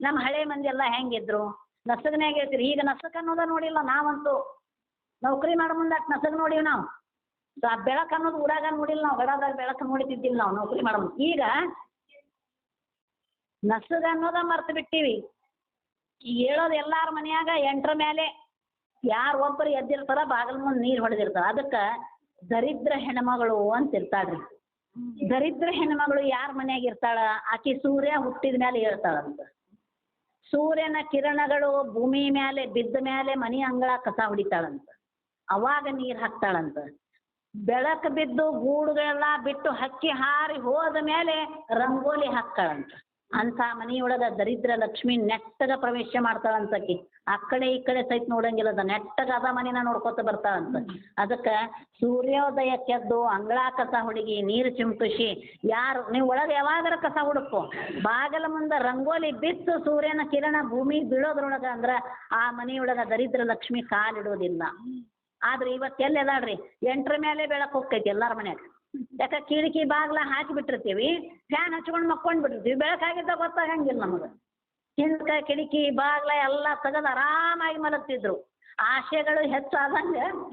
ನಮ್ಮ ಹಳೆ ಮಂದಿ ಎಲ್ಲ ಹೆಂಗಿದ್ರು? ನಸಗನ್ಯಾಗ ಇರ್ತೀರಿ. ಈಗ ನಸಕ್ ಅನ್ನೋದ ನೋಡಿಲ್ಲ ನಾವಂತೂ. ನೌಕರಿ ಮಾಡೋ ಮುಂದೆ ಅಷ್ಟು ನಸಗ್ ನೋಡೀವಿ ನಾವು. ಆ ಬೆಳಕು ಅನ್ನೋದು ಊರಾಗ ನೋಡಿಲ್ಲ ನಾವು. ಗಡದಾಗ ಬೆಳಕು ನೋಡಿದ್ದಿಲ್ಲ ನಾವು ನೌಕರಿ ಮಾಡೋ ಮುಂದೆ. ಈಗ ನಸಗ ಅನ್ನೋದ ಮರ್ತು ಬಿಟ್ಟಿವಿ. ಹೇಳೋದು ಎಲ್ಲಾರ ಮನೆಯಾಗ ಎಂಟ್ರ ಮೇಲೆ ಯಾರು ಒಬ್ಬರು ಎದ್ದಿರ್ತಾರ ಬಾಗಿಲ ಮುಂದೆ ನೀರು ಹೊಡೆದಿರ್ತಾರ. ಅದಕ್ಕೆ ದರಿದ್ರ ಹೆಣ್ಮಗಳು ಅಂತ ಇರ್ತಾಳ್ರಿ. ದರಿದ್ರ ಹೆಣ್ಮಗಳು ಯಾರ ಮನ್ಯಾಗ ಇರ್ತಾಳ? ಆಕಿ ಸೂರ್ಯ ಹುಟ್ಟಿದ ಮೇಲೆ ಹೇಳ್ತಾಳಂತ. ಸೂರ್ಯನ ಕಿರಣಗಳು ಭೂಮಿ ಮೇಲೆ ಬಿದ್ದ ಮೇಲೆ ಮನಿ ಅಂಗಳ ಕಸ ಹೊಡಿತಾಳಂತ. ಅವಾಗ ನೀರು ಹಾಕ್ತಾಳಂತ. ಬೆಳಕು ಬಿದ್ದು ಗೂಡುಗಳೆಲ್ಲ ಬಿಟ್ಟು ಹಕ್ಕಿ ಹಾರಿ ಹೋದ ಮೇಲೆ ರಂಗೋಲಿ ಹಾಕ್ತಾಳಂತ. ಅಂಥ ಮನೆಯೊಳಗ ದರಿದ್ರ ಲಕ್ಷ್ಮಿ ನೆಟ್ಟಗ ಪ್ರವೇಶ ಮಾಡ್ತಾಳಂತಕಿ ಆ ಕಡೆ ಈ ಕಡೆ ಸಹಿತ ನೋಡಂಗಿಲ್ಲ ಅದ. ನೆಟ್ಟಗ ಅದ ಮನಿನ ನೋಡ್ಕೊತ ಬರ್ತಾಳಂತ ಅದಕ್ಕೆ ಸೂರ್ಯೋದಯಕ್ಕೆದ್ದು ಅಂಗಳ ಕಸ ಹುಡುಗಿ ನೀರು ಚಿಮುಕಿಸಿ ಯಾರು, ನೀವು ಒಳಗೆ ಯಾವಾಗಾರ ಕಸ ಹುಡುಕು. ಬಾಗಲ ಮುಂದೆ ರಂಗೋಲಿ ಬಿತ್ತು ಸೂರ್ಯನ ಕಿರಣ ಭೂಮಿ ಬೀಳೋದ್ರೊಳಗ ಅಂದ್ರ ಆ ಮನೆಯೊಳಗ ದರಿದ್ರ ಲಕ್ಷ್ಮಿ ಕಾಲಿಡೋದಿಲ್ಲ ಆದ್ರೆ ಇವತ್ತು ಎಲ್ಲಿ ಎಂಟ್ರ ಮೇಲೆ ಬೆಳಕು ಹೋಗ್ತೈತಿ ಎಲ್ಲಾರ ಮನ್ಯಾಗ. ಯಾಕೆ ಕಿಟಕಿ ಬಾಗ್ಲ ಹಾಕಿ ಬಿಟ್ಟಿರ್ತೀವಿ ಫ್ಯಾನ್ ಹಚ್ಕೊಂಡು ಮಕ್ಕೊಂಡು ಬಿಟ್ಟಿರ್ತೀವಿ ಬೆಳಕಾಗಿದ್ದ ಗೊತ್ತಾಗಂಗಿಲ್ಲ ನಮಗೆ. ಹಿಂದ್ಕ ಕಿಟಕಿ ಬಾಗ್ಲ ಎಲ್ಲ ತೆಗೆದು ಆರಾಮಾಗಿ ಮಲಗ್ತಿದ್ರು. ಆಸೆಗಳು ಹೆಚ್ಚಾದಂಗೆ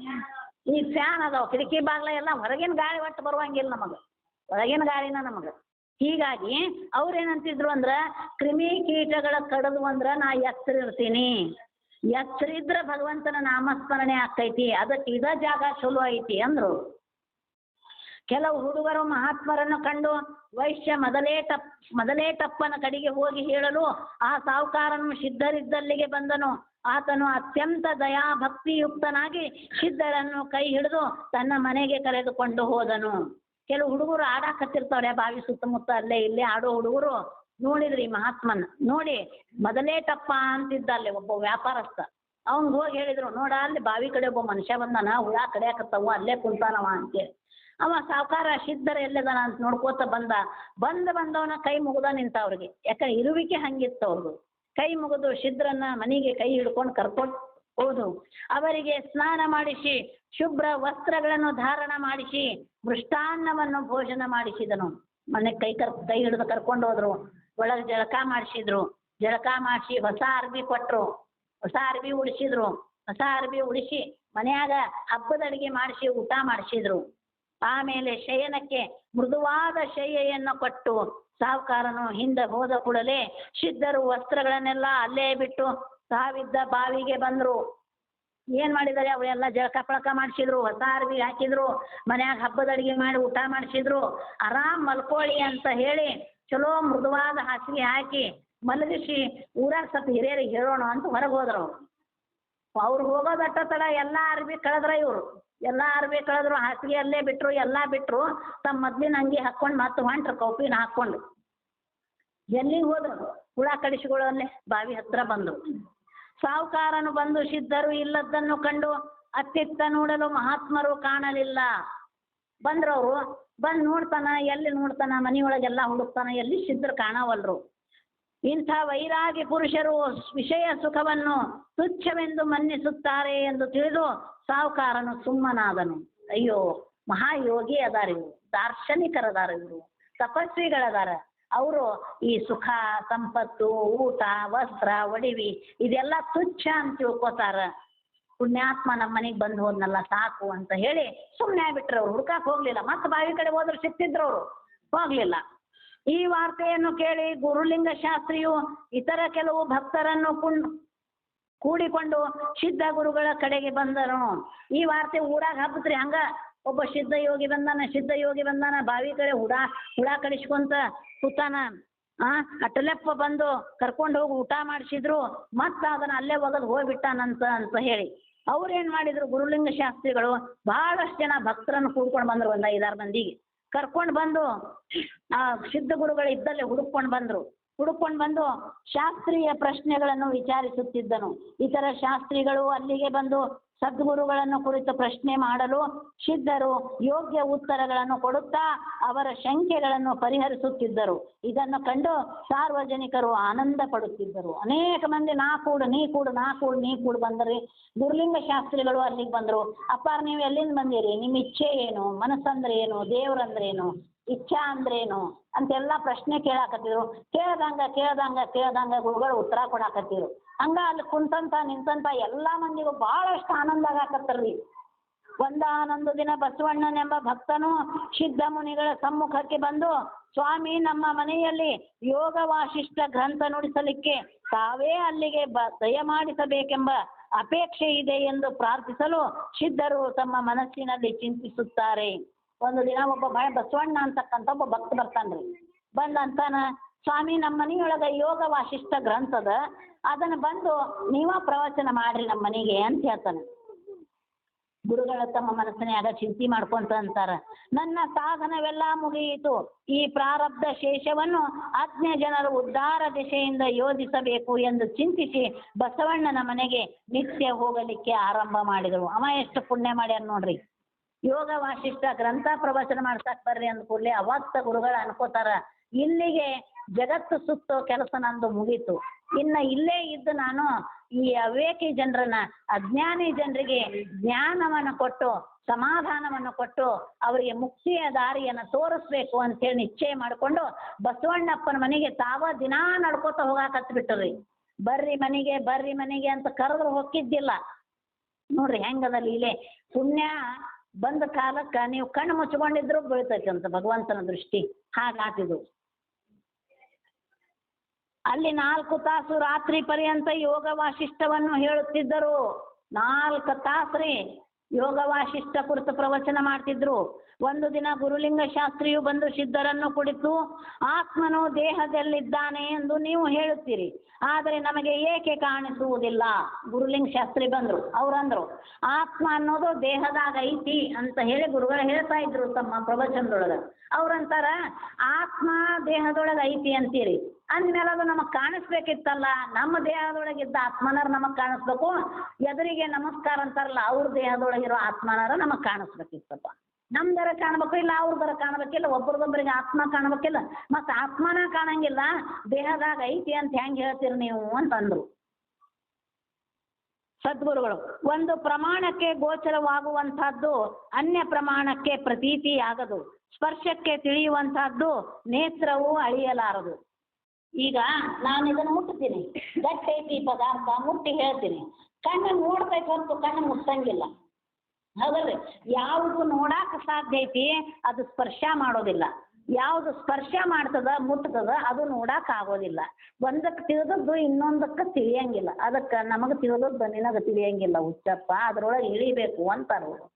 ಈ ಫ್ಯಾನ್ ಅದಾವೆ. ಕಿಟಕಿ ಬಾಗ್ಲ ಎಲ್ಲ ಹೊರಗಿನ ಗಾಳಿ ಒಟ್ಟು ಬರುವಂಗಿಲ್ಲ ನಮಗೆ. ಒಳಗಿನ ಗಾಳಿನ ನಮಗೆ. ಹೀಗಾಗಿ ಅವ್ರು ಏನಂತಿದ್ರು ಅಂದ್ರೆ, ಕ್ರಿಮಿ ಕೀಟಗಳ ಕಡದು ಅಂದ್ರೆ ನಾ ಎತ್ತರ ಇದ್ರೆ ಭಗವಂತನ ನಾಮಸ್ಮರಣೆ ಆಗ್ತೈತಿ. ಅದಕ್ಕೆ ಇದ ಜಾಗ ಚಲೋ ಐತಿ ಅಂದ್ರು. ಕೆಲವು ಹುಡುಗರು ಮಹಾತ್ಮರನ್ನು ಕಂಡು ವೈಶ್ಯ ಮೊದಲೇ ತಪ್ಪ ಮೊದಲೇ ತಪ್ಪನ ಕಡೆಗೆ ಹೋಗಿ ಹೇಳಲು ಆ ಸಾಹುಕಾರನು ಸಿದ್ಧರಿದ್ದಲ್ಲಿಗೆ ಬಂದನು. ಆತನು ಅತ್ಯಂತ ದಯಾ ಭಕ್ತಿಯುಕ್ತನಾಗಿ ಸಿದ್ಧರನ್ನು ಕೈ ಹಿಡಿದು ತನ್ನ ಮನೆಗೆ ಕರೆದುಕೊಂಡು ಹೋದನು. ಕೆಲವು ಹುಡುಗರು ಆಡಾಕತ್ತಿರ್ತಾವ್ರೆ ಬಾವಿ ಸುತ್ತಮುತ್ತ ಅಲ್ಲೇ ಇಲ್ಲೇ ಆಡೋ ಹುಡುಗರು. ನೋಡಿದ್ರಿ ಮಹಾತ್ಮನ್, ನೋಡಿ ಮೊದಲೇ ತಪ್ಪ ಅಂತಿದ್ದ ಅಲ್ಲಿ ಒಬ್ಬ ವ್ಯಾಪಾರಸ್ಥ. ಅವ್ನ್ ಹೋಗಿ ಹೇಳಿದ್ರು, ನೋಡ ಅಲ್ಲಿ ಬಾವಿ ಕಡೆ ಒಬ್ಬ ಮನುಷ್ಯ ಬಂದಾನ, ಹುಳ ಕಡಿಯಾಕತ್ತವು, ಅಲ್ಲೇ ಕುಂತಾನವ ಅಂತೇಳಿ. ಅವ ಸಾವುಕಾರ ಸಿದ್ಧರ ಎಲ್ಲದಾನ ಅಂತ ನೋಡ್ಕೋತ ಬಂದ. ಬಂದ ಬಂದವನ ಕೈ ಮುಗಿದ ನಿಂತ ಅವ್ರಿಗೆ. ಯಾಕಂದ್ರೆ ಇರುವಿಕೆ ಹಂಗಿತ್ತ ಅವ್ರದ್ದು ಕೈ ಮುಗಿದು ಸಿದ್ಧರನ್ನ ಮನೆಗೆ ಕೈ ಹಿಡ್ಕೊಂಡು ಕರ್ಕೊಂಡು ಹೋದು. ಅವರಿಗೆ ಸ್ನಾನ ಮಾಡಿಸಿ, ಶುಭ್ರ ವಸ್ತ್ರಗಳನ್ನು ಧಾರಣ ಮಾಡಿಸಿ, ಮೃಷ್ಟಾನ್ನವನ್ನು ಭೋಜನ ಮಾಡಿಸಿದನು. ಮನೆ ಕೈ ಕರ್, ಕೈ ಹಿಡಿದು ಕರ್ಕೊಂಡು ಹೋದ್ರು. ಒಳಗೆ ಜಳಕ ಮಾಡಿಸಿದ್ರು. ಜಳಕ ಮಾಡಿಸಿ ಹೊಸ ಅರ್ಬಿ ಕೊಟ್ರು. ಹೊಸ ಅರ್ಬಿ ಉಡಿಸಿದ್ರು ಹೊಸ ಅರ್ಬಿ ಉಡಿಸಿ ಮನೆಯಾಗ ಹಬ್ಬದ ಅಡಿಗೆ ಮಾಡಿಸಿ ಊಟ ಮಾಡಿಸಿದ್ರು. ಆಮೇಲೆ ಶಯನಕ್ಕೆ ಮೃದುವಾದ ಶಯ್ಯೆಯನ್ನು ಕೊಟ್ಟು ಸಾವುಕಾರನು ಹಿಂದೆ ಹೋದ ಕೂಡಲೇ ಸಿದ್ಧರು ವಸ್ತ್ರಗಳನ್ನೆಲ್ಲ ಅಲ್ಲೇ ಬಿಟ್ಟು ಸಾವಿದ್ದ ಬಾವಿಗೆ ಬಂದರು. ಏನ್ ಮಾಡಿದ್ದಾರೆ? ಅವರೆಲ್ಲ ಜಳಕ ಪಳಕ ಮಾಡಿಸಿದ್ರು, ಹೊಸ ಅರ್ವಿ ಹಾಕಿದ್ರು, ಮನ್ಯಾಗ ಹಬ್ಬದ ಅಡಿಗೆ ಮಾಡಿ ಊಟ ಮಾಡಿಸಿದ್ರು. ಆರಾಮ್ ಮಲ್ಕೊಳ್ಳಿ ಅಂತ ಹೇಳಿ ಚಲೋ ಮೃದುವಾದ ಹಾಸಿಗೆ ಹಾಕಿ ಮಲಗಿಸಿ ಊರಾಗ ಸ್ವಲ್ಪ ಹಿರಿಯರಿಗೆ ಹೇಳೋಣ ಅಂತ ಹೊರಗೆ ಹೋದ್ರು ಅವ್ರು. ಅವ್ರು ಹೋಗೋದಟ್ಟ ತಡ ಎಲ್ಲ ಅರ್ವಿ ಕಳೆದ್ರ ಇವರು. ಎಲ್ಲ ಅರ್ವಿ ಕಳೆದ್ರು ಹಾಸಿಗೆ ಅಲ್ಲೇ ಬಿಟ್ರು, ಎಲ್ಲ ಬಿಟ್ರು ತಮ್ಮ ಮದ್ಲಿನ ಅಂಗಿ ಹಾಕ್ಕೊಂಡು ಮತ್ತೆ ಹೊಂಟ್ರು, ಕೌಪಿನ ಹಾಕೊಂಡು ಎಲ್ಲಿಗೆ ಹೋದ್ರು? ಹುಳ ಕಡಿಸಿಕೊಳ್ಳಲ್ಲೇ ಬಾವಿ ಹತ್ರ ಬಂದರು ಸಾಹುಕಾರನು ಬಂದು, ಸಿದ್ಧರು ಇಲ್ಲದ್ದನ್ನು ಕಂಡು ಅತ್ತಿತ್ತ ನೋಡಲು ಮಹಾತ್ಮರು ಕಾಣಲಿಲ್ಲ. ಬಂದ್ರವರು, ಬಂದು ನೋಡ್ತಾನ, ಎಲ್ಲಿ ನೋಡ್ತಾನ, ಮನೆಯೊಳಗೆಲ್ಲ ಹುಡುಕ್ತಾನ, ಎಲ್ಲಿ ಸಿದ್ಧರು ಕಾಣವಲ್ರು? ಇಂಥ ವೈರಾಗಿ ಪುರುಷರು ವಿಷಯ ಸುಖವನ್ನು ತುಚ್ಛವೆಂದು ಮನ್ನಿಸುತ್ತಾರೆ ಎಂದು ತಿಳಿದು ಸಾಹುಕಾರನು ಸುಮ್ಮನಾದನು. ಅಯ್ಯೋ, ಮಹಾಯೋಗಿ ಅದಾರ ಇವರು, ದಾರ್ಶನಿಕರದಾರ ಇವರು, ತಪಸ್ವಿಗಳದಾರ. ಅವರು ಈ ಸುಖ, ಸಂಪತ್ತು, ಊಟ, ವಸ್ತ್ರ, ಒಡವಿ ಇದೆಲ್ಲ ತುಚ್ಛ ಅಂತ ತಿಳ್ಕೊತಾರ. ಪುಣ್ಯಾತ್ಮ ನಮ್ಮ ಮನೆಗೆ ಬಂದು ಹೋದ್ನಲ್ಲ ಸಾಕು ಅಂತ ಹೇಳಿ ಸುಮ್ಮನೆ ಆಗ್ಬಿಟ್ರು ಅವ್ರು. ಹುಡ್ಕಾಕ್ ಹೋಗ್ಲಿಲ್ಲ. ಮತ್ತೆ ಬಾವಿ ಕಡೆ ಹೋದ್ರು ಸಿಕ್ತಿದ್ರು ಅವರು. ಹೋಗ್ಲಿಲ್ಲ. ಈ ವಾರ್ತೆಯನ್ನು ಕೇಳಿ ಗುರುಲಿಂಗ ಶಾಸ್ತ್ರಿಯು ಇತರ ಕೆಲವು ಭಕ್ತರನ್ನು ಕುಂಡ್ ಕೂಡಿಕೊಂಡು ಸಿದ್ಧ ಗುರುಗಳ ಕಡೆಗೆ ಬಂದರು. ಈ ವಾರ್ತೆ ಊರಾಗ ಹಬ್ಬತ್ರಿ ಹಂಗ ಒಬ್ಬ ಸಿದ್ಧ ಯೋಗಿ ಬಂದಾನ ಸಿದ್ಧ ಯೋಗಿ ಬಂದಾನ, ಬಾವಿ ಕಡೆ ಹುಡ, ಹುಳ ಕಡಿಸ್ಕೊಂತ ಕೂತಾನ. ಆ ಅಟ್ಟಲೆಪ್ಪ ಬಂದು ಕರ್ಕೊಂಡು ಹೋಗಿ ಊಟ ಮಾಡಿಸಿದ್ರು, ಮತ್ತ ಅದನ್ನ ಅಲ್ಲೇ ಒಗದು ಹೋಗ್ಬಿಟ್ಟಾನಂತ, ಅಂತ ಹೇಳಿ. ಅವ್ರೇನ್ ಮಾಡಿದ್ರು ಗುರುಲಿಂಗ ಶಾಸ್ತ್ರಿಗಳು ಬಹಳಷ್ಟು ಜನ ಭಕ್ತರನ್ನು ಕೂಡ್ಕೊಂಡು ಬಂದ್ರು ಒಂದ್ ಐದಾರು ಮಂದಿಗೆ. ಕರ್ಕೊಂಡು ಬಂದು ಆ ಸಿದ್ಧ ಗುರುಗಳು ಇದ್ದಲ್ಲೇ ಹುಡುಕೊಂಡು ಬಂದ್ರು. ಹುಡುಕೊಂಡು ಬಂದು ಶಾಸ್ತ್ರೀಯ ಪ್ರಶ್ನೆಗಳನ್ನು ವಿಚಾರಿಸುತ್ತಿದ್ದನು. ಇತರ ಶಾಸ್ತ್ರಿಗಳು ಅಲ್ಲಿಗೆ ಬಂದು ಸದ್ಗುರುಗಳನ್ನು ಕುರಿತು ಪ್ರಶ್ನೆ ಮಾಡಲು ಸಿದ್ಧರು ಯೋಗ್ಯ ಉತ್ತರಗಳನ್ನು ಕೊಡುತ್ತಾ ಅವರ ಶಂಕೆಗಳನ್ನು ಪರಿಹರಿಸುತ್ತಿದ್ದರು. ಇದನ್ನು ಕಂಡು ಸಾರ್ವಜನಿಕರು ಆನಂದ ಪಡುತ್ತಿದ್ದರು ಅನೇಕ ಮಂದಿ ನಾ ಕೂಡು, ನೀ ಕೂಡು, ನಾ ಕೂಡು, ನೀ ಕೂಡು ಬಂದ್ರಿ ದುರ್ಲಿಂಗ ಶಾಸ್ತ್ರಿಗಳು ಅಲ್ಲಿಗೆ ಬಂದರು. ಅಪ್ಪಾರ್ ನೀವು ಎಲ್ಲಿಂದ ಬಂದಿರಿ? ನಿಮ್ಮ ಇಚ್ಛೆ ಏನು? ಮನಸ್ಸಂದ್ರೆ ಏನು? ದೇವ್ರಂದ್ರೇನು ಇಚ್ಛಾ ಅಂದ್ರೇನು? ಅಂತೆಲ್ಲ ಪ್ರಶ್ನೆ ಕೇಳಾಕತ್ತಿದ್ರು. ಕೇಳ್ದಂಗ ಕೇಳ್ದಂಗ ಕೇಳ್ದಂಗ ಗುರುಗಳು ಉತ್ತರ ಕೊಡಾಕತ್ತಿದ್ರು. ಹಂಗ ಅಲ್ಲಿ ಕುಂತಂತ, ನಿಂತಂತ ಎಲ್ಲಾ ಮಂದಿಗೂ ಬಹಳಷ್ಟು ಆನಂದ ಆಗಾಕತ್ತರ್ರಿ. ಹನ್ನೊಂದು ದಿನ ಬಸವಣ್ಣನೆಂಬ ಭಕ್ತನು ಸಿದ್ಧ ಮುನಿಗಳ ಸಮ್ಮುಖಕ್ಕೆ ಬಂದು, ಸ್ವಾಮಿ, ನಮ್ಮ ಮನೆಯಲ್ಲಿ ಯೋಗ ವಾಸಿಷ್ಠ ಗ್ರಂಥ ನುಡಿಸಲಿಕ್ಕೆ ತಾವೇ ಅಲ್ಲಿಗೆ ಬ, ದಯಮಾಡಿಸಬೇಕೆಂಬ ಅಪೇಕ್ಷೆ ಇದೆ ಎಂದು ಪ್ರಾರ್ಥಿಸಲು ಸಿದ್ಧರು ತಮ್ಮ ಮನಸ್ಸಿನಲ್ಲಿ ಚಿಂತಿಸುತ್ತಾರೆ. ಒಂದು ದಿನ ಒಬ್ಬ ಬಾಯ ಬಸವಣ್ಣ ಅಂತಕ್ಕಂಥ ಒಬ್ಬ ಭಕ್ತ ಬರ್ತಾನ್ರಿ. ಬಂದ ಅಂತಾನ, ಸ್ವಾಮಿ, ನಮ್ಮ ಮನೆಯೊಳಗೆ ಯೋಗ ವಾಸಿಷ್ಠ ಗ್ರಂಥದ ಅದನ್ನು ಬಂದು ನೀವ ಪ್ರವಚನ ಮಾಡ್ರಿ ನಮ್ಮ ಮನೆಗೆ ಅಂತ ಹೇಳ್ತಾನೆ. ಗುರುಗಳ ತಮ್ಮ ಮನಸ್ಸಿನಾಗ ಚಿಂತೆ ಮಾಡ್ಕೊಂತ ಅಂತಾರ. ನನ್ನ ಸಾಧನವೆಲ್ಲ ಮುಗಿಯಿತು. ಈ ಪ್ರಾರಬ್ಧ ಶೇಷವನ್ನು ಆಜ್ಞೆ ಜನರು ಉದ್ಧಾರ ದಿಶೆಯಿಂದ ಯೋಜಿಸಬೇಕು ಎಂದು ಚಿಂತಿಸಿ ಬಸವಣ್ಣನ ಮನೆಗೆ ನಿತ್ಯ ಹೋಗಲಿಕ್ಕೆ ಆರಂಭ ಮಾಡಿದರು. ಅವ ಎಷ್ಟು ಪುಣ್ಯ ಮಾಡ್ಯಾರ ನೋಡ್ರಿ. ಯೋಗ ವಾಸಿಷ್ಠ ಗ್ರಂಥ ಪ್ರವಚನ ಮಾಡ್ಸಕ್ ಬರ್ರಿ ಅಂದ ಕೂಡಲೇ ಅವತ್ತ ಗುರುಗಳು ಅನ್ಕೋತಾರ, ಇಲ್ಲಿಗೆ ಜಗತ್ತು ಸುತ್ತೋ ಕೆಲಸ ನಂದು ಮುಗೀತು. ಇನ್ನ ಇಲ್ಲೇ ಇದ್ದು ನಾನು ಈ ಅವೇಕಿ ಜನರನ್ನ, ಅಜ್ಞಾನಿ ಜನರಿಗೆ ಜ್ಞಾನವನ್ನು ಕೊಟ್ಟು, ಸಮಾಧಾನವನ್ನು ಕೊಟ್ಟು, ಅವರಿಗೆ ಮುಕ್ತಿಯ ದಾರಿಯನ್ನು ತೋರಿಸ್ಬೇಕು ಅಂತೇಳಿ ನಿಶ್ಚಯ ಮಾಡಿಕೊಂಡು ಬಸವಣ್ಣಪ್ಪನ ಮನೆಗೆ ತಾವ ದಿನಾ ನಡ್ಕೋತ ಹೋಗಾಕ ಬಿಟ್ಟರಿ ಬರ್ರಿ ಮನೆಗೆ ಬರ್ರಿ ಮನೆಗೆ ಅಂತ ಕರೆದ್ರು ಹೊಕ್ಕಿದ್ದಿಲ್ಲ ನೋಡ್ರಿ ಹೆಂಗದ ಲೀಲೆ. ಪುಣ್ಯ ಬಂದ ಕಾಲಕ್ಕೆ ನೀವು ಕಣ್ಣು ಮುಚ್ಕೊಂಡಿದ್ರು ಬೀಳ್ತೈತಿ ಅಂತ ಭಗವಂತನ ದೃಷ್ಟಿ. ಹಾಗಾತಿದು ಅಲ್ಲಿ ನಾಲ್ಕು ತಾಸು ರಾತ್ರಿ ಪರ್ಯಂತ ಯೋಗ ವಾಶಿಷ್ಟವನ್ನು ಹೇಳುತ್ತಿದ್ದರು. ನಾಲ್ಕು ತಾಸು ರೀ ಯೋಗ ವಾಸಿಷ್ಠ ಕುರಿತು ಪ್ರವಚನ ಮಾಡ್ತಿದ್ರು. ಒಂದು ದಿನ ಗುರುಲಿಂಗ ಶಾಸ್ತ್ರಿಯು ಬಂದು ಸಿದ್ಧರನ್ನು ಕುಡಿತು ಆತ್ಮನು ದೇಹದಲ್ಲಿದ್ದಾನೆ ಎಂದು ನೀವು ಹೇಳುತ್ತೀರಿ. ಆದರೆ ನಮಗೆ ಏಕೆ ಕಾಣಿಸುವುದಿಲ್ಲ? ಗುರುಲಿಂಗ ಶಾಸ್ತ್ರಿ ಬಂದರು. ಅವ್ರಂದ್ರು, ಆತ್ಮ ಅನ್ನೋದು ದೇಹದಾಗ ಐತಿ ಅಂತ ಹೇಳಿ ಗುರುಗಳು ಹೇಳ್ತಾ ಇದ್ರು ತಮ್ಮ ಪ್ರವಚನದೊಳಗ. ಅವ್ರಂತಾರ, ಆತ್ಮ ದೇಹದೊಳಗೆ ಐತಿ ಅಂತೀರಿ. ಅಂದ್ಮೇಲೆ ಅದು ನಮಗೆ ಕಾಣಿಸ್ಬೇಕಿತ್ತಲ್ಲ, ನಮ್ಮ ದೇಹದೊಳಗಿದ್ದ ಆತ್ಮನಾರ ನಮಗೆ ಕಾಣಿಸ್ಬೇಕು. ಎದುರಿಗೆ ನಮಸ್ಕಾರ ಅಂತಾರಲ್ಲ, ಅವ್ರ ದೇಹದೊಳಗಿರೋ ಆತ್ಮನಾರ ನಮಗೆ ಕಾಣಿಸ್ಬೇಕಿತ್ತಪ್ಪ. ಇಲ್ಲ ಅವ್ರದರ ಕಾಣ್ಬೇಕಿಲ್ಲ ಒಬ್ರದೊಬ್ಬರಿಗೆ ಆತ್ಮ ಕಾಣ್ಬೇಕಿಲ್ಲ. ಮತ್ತೆ ಆತ್ಮನ ಕಾಣಂಗಿಲ್ಲ, ದೇಹದಾಗ ಐತಿ ಅಂತ ಹೆಂಗ್ ಹೇಳ್ತೀರಿ ನೀವು ಅಂತಂದ್ರು ಸದ್ಗುರುಗಳು, ಒಂದು ಪ್ರಮಾಣಕ್ಕೆ ಗೋಚರವಾಗುವಂತಹದ್ದು ಅನ್ಯ ಪ್ರಮಾಣಕ್ಕೆ ಪ್ರತೀತಿ ಆಗದು ಸ್ಪರ್ಶಕ್ಕೆ ತಿಳಿಯುವಂತಹದ್ದು ನೇತ್ರವು ಅಳಿಯಲಾರದು. ಈಗ ನಾನು ಇದನ್ನು ಮುಟ್ತೀನಿ ಗಟ್ಟಿ ಐತಿ ಈ ಪದಾರ್ಥ, ಮುಟ್ಟಿ ಹೇಳ್ತೀನಿ. ಕಣ್ಣು ನೋಡ್ತೈತೆ ಹೊರತು ಕಣ್ಣು ಮುಟ್ಟಂಗಿಲ್ಲ. ಹೌದಲ್ರಿ? ಯಾವುದು ನೋಡಾಕ ಸಾಧ್ಯ ಐತಿ, ಅದು ಸ್ಪರ್ಶ ಮಾಡೋದಿಲ್ಲ. ಯಾವುದು ಸ್ಪರ್ಶ ಮಾಡ್ತದ, ಮುಟ್ತದ, ಅದು ನೋಡಾಕ ಆಗೋದಿಲ್ಲ. ಒಂದಕ್ಕೆ ತಿಳಿದದ್ದು ಇನ್ನೊಂದಕ್ಕೆ ತಿಳಿಯಂಗಿಲ್ಲ. ಅದಕ್ಕೆ ನಮಗೆ ತಿಳಿದದ್ದು ನಿನಗೆ ತಿಳಿಯಂಗಿಲ್ಲ, ಹುಚ್ಚಪ್ಪ. ಅದ್ರೊಳಗೆ ಇಳಿಬೇಕು ಅಂತಾರು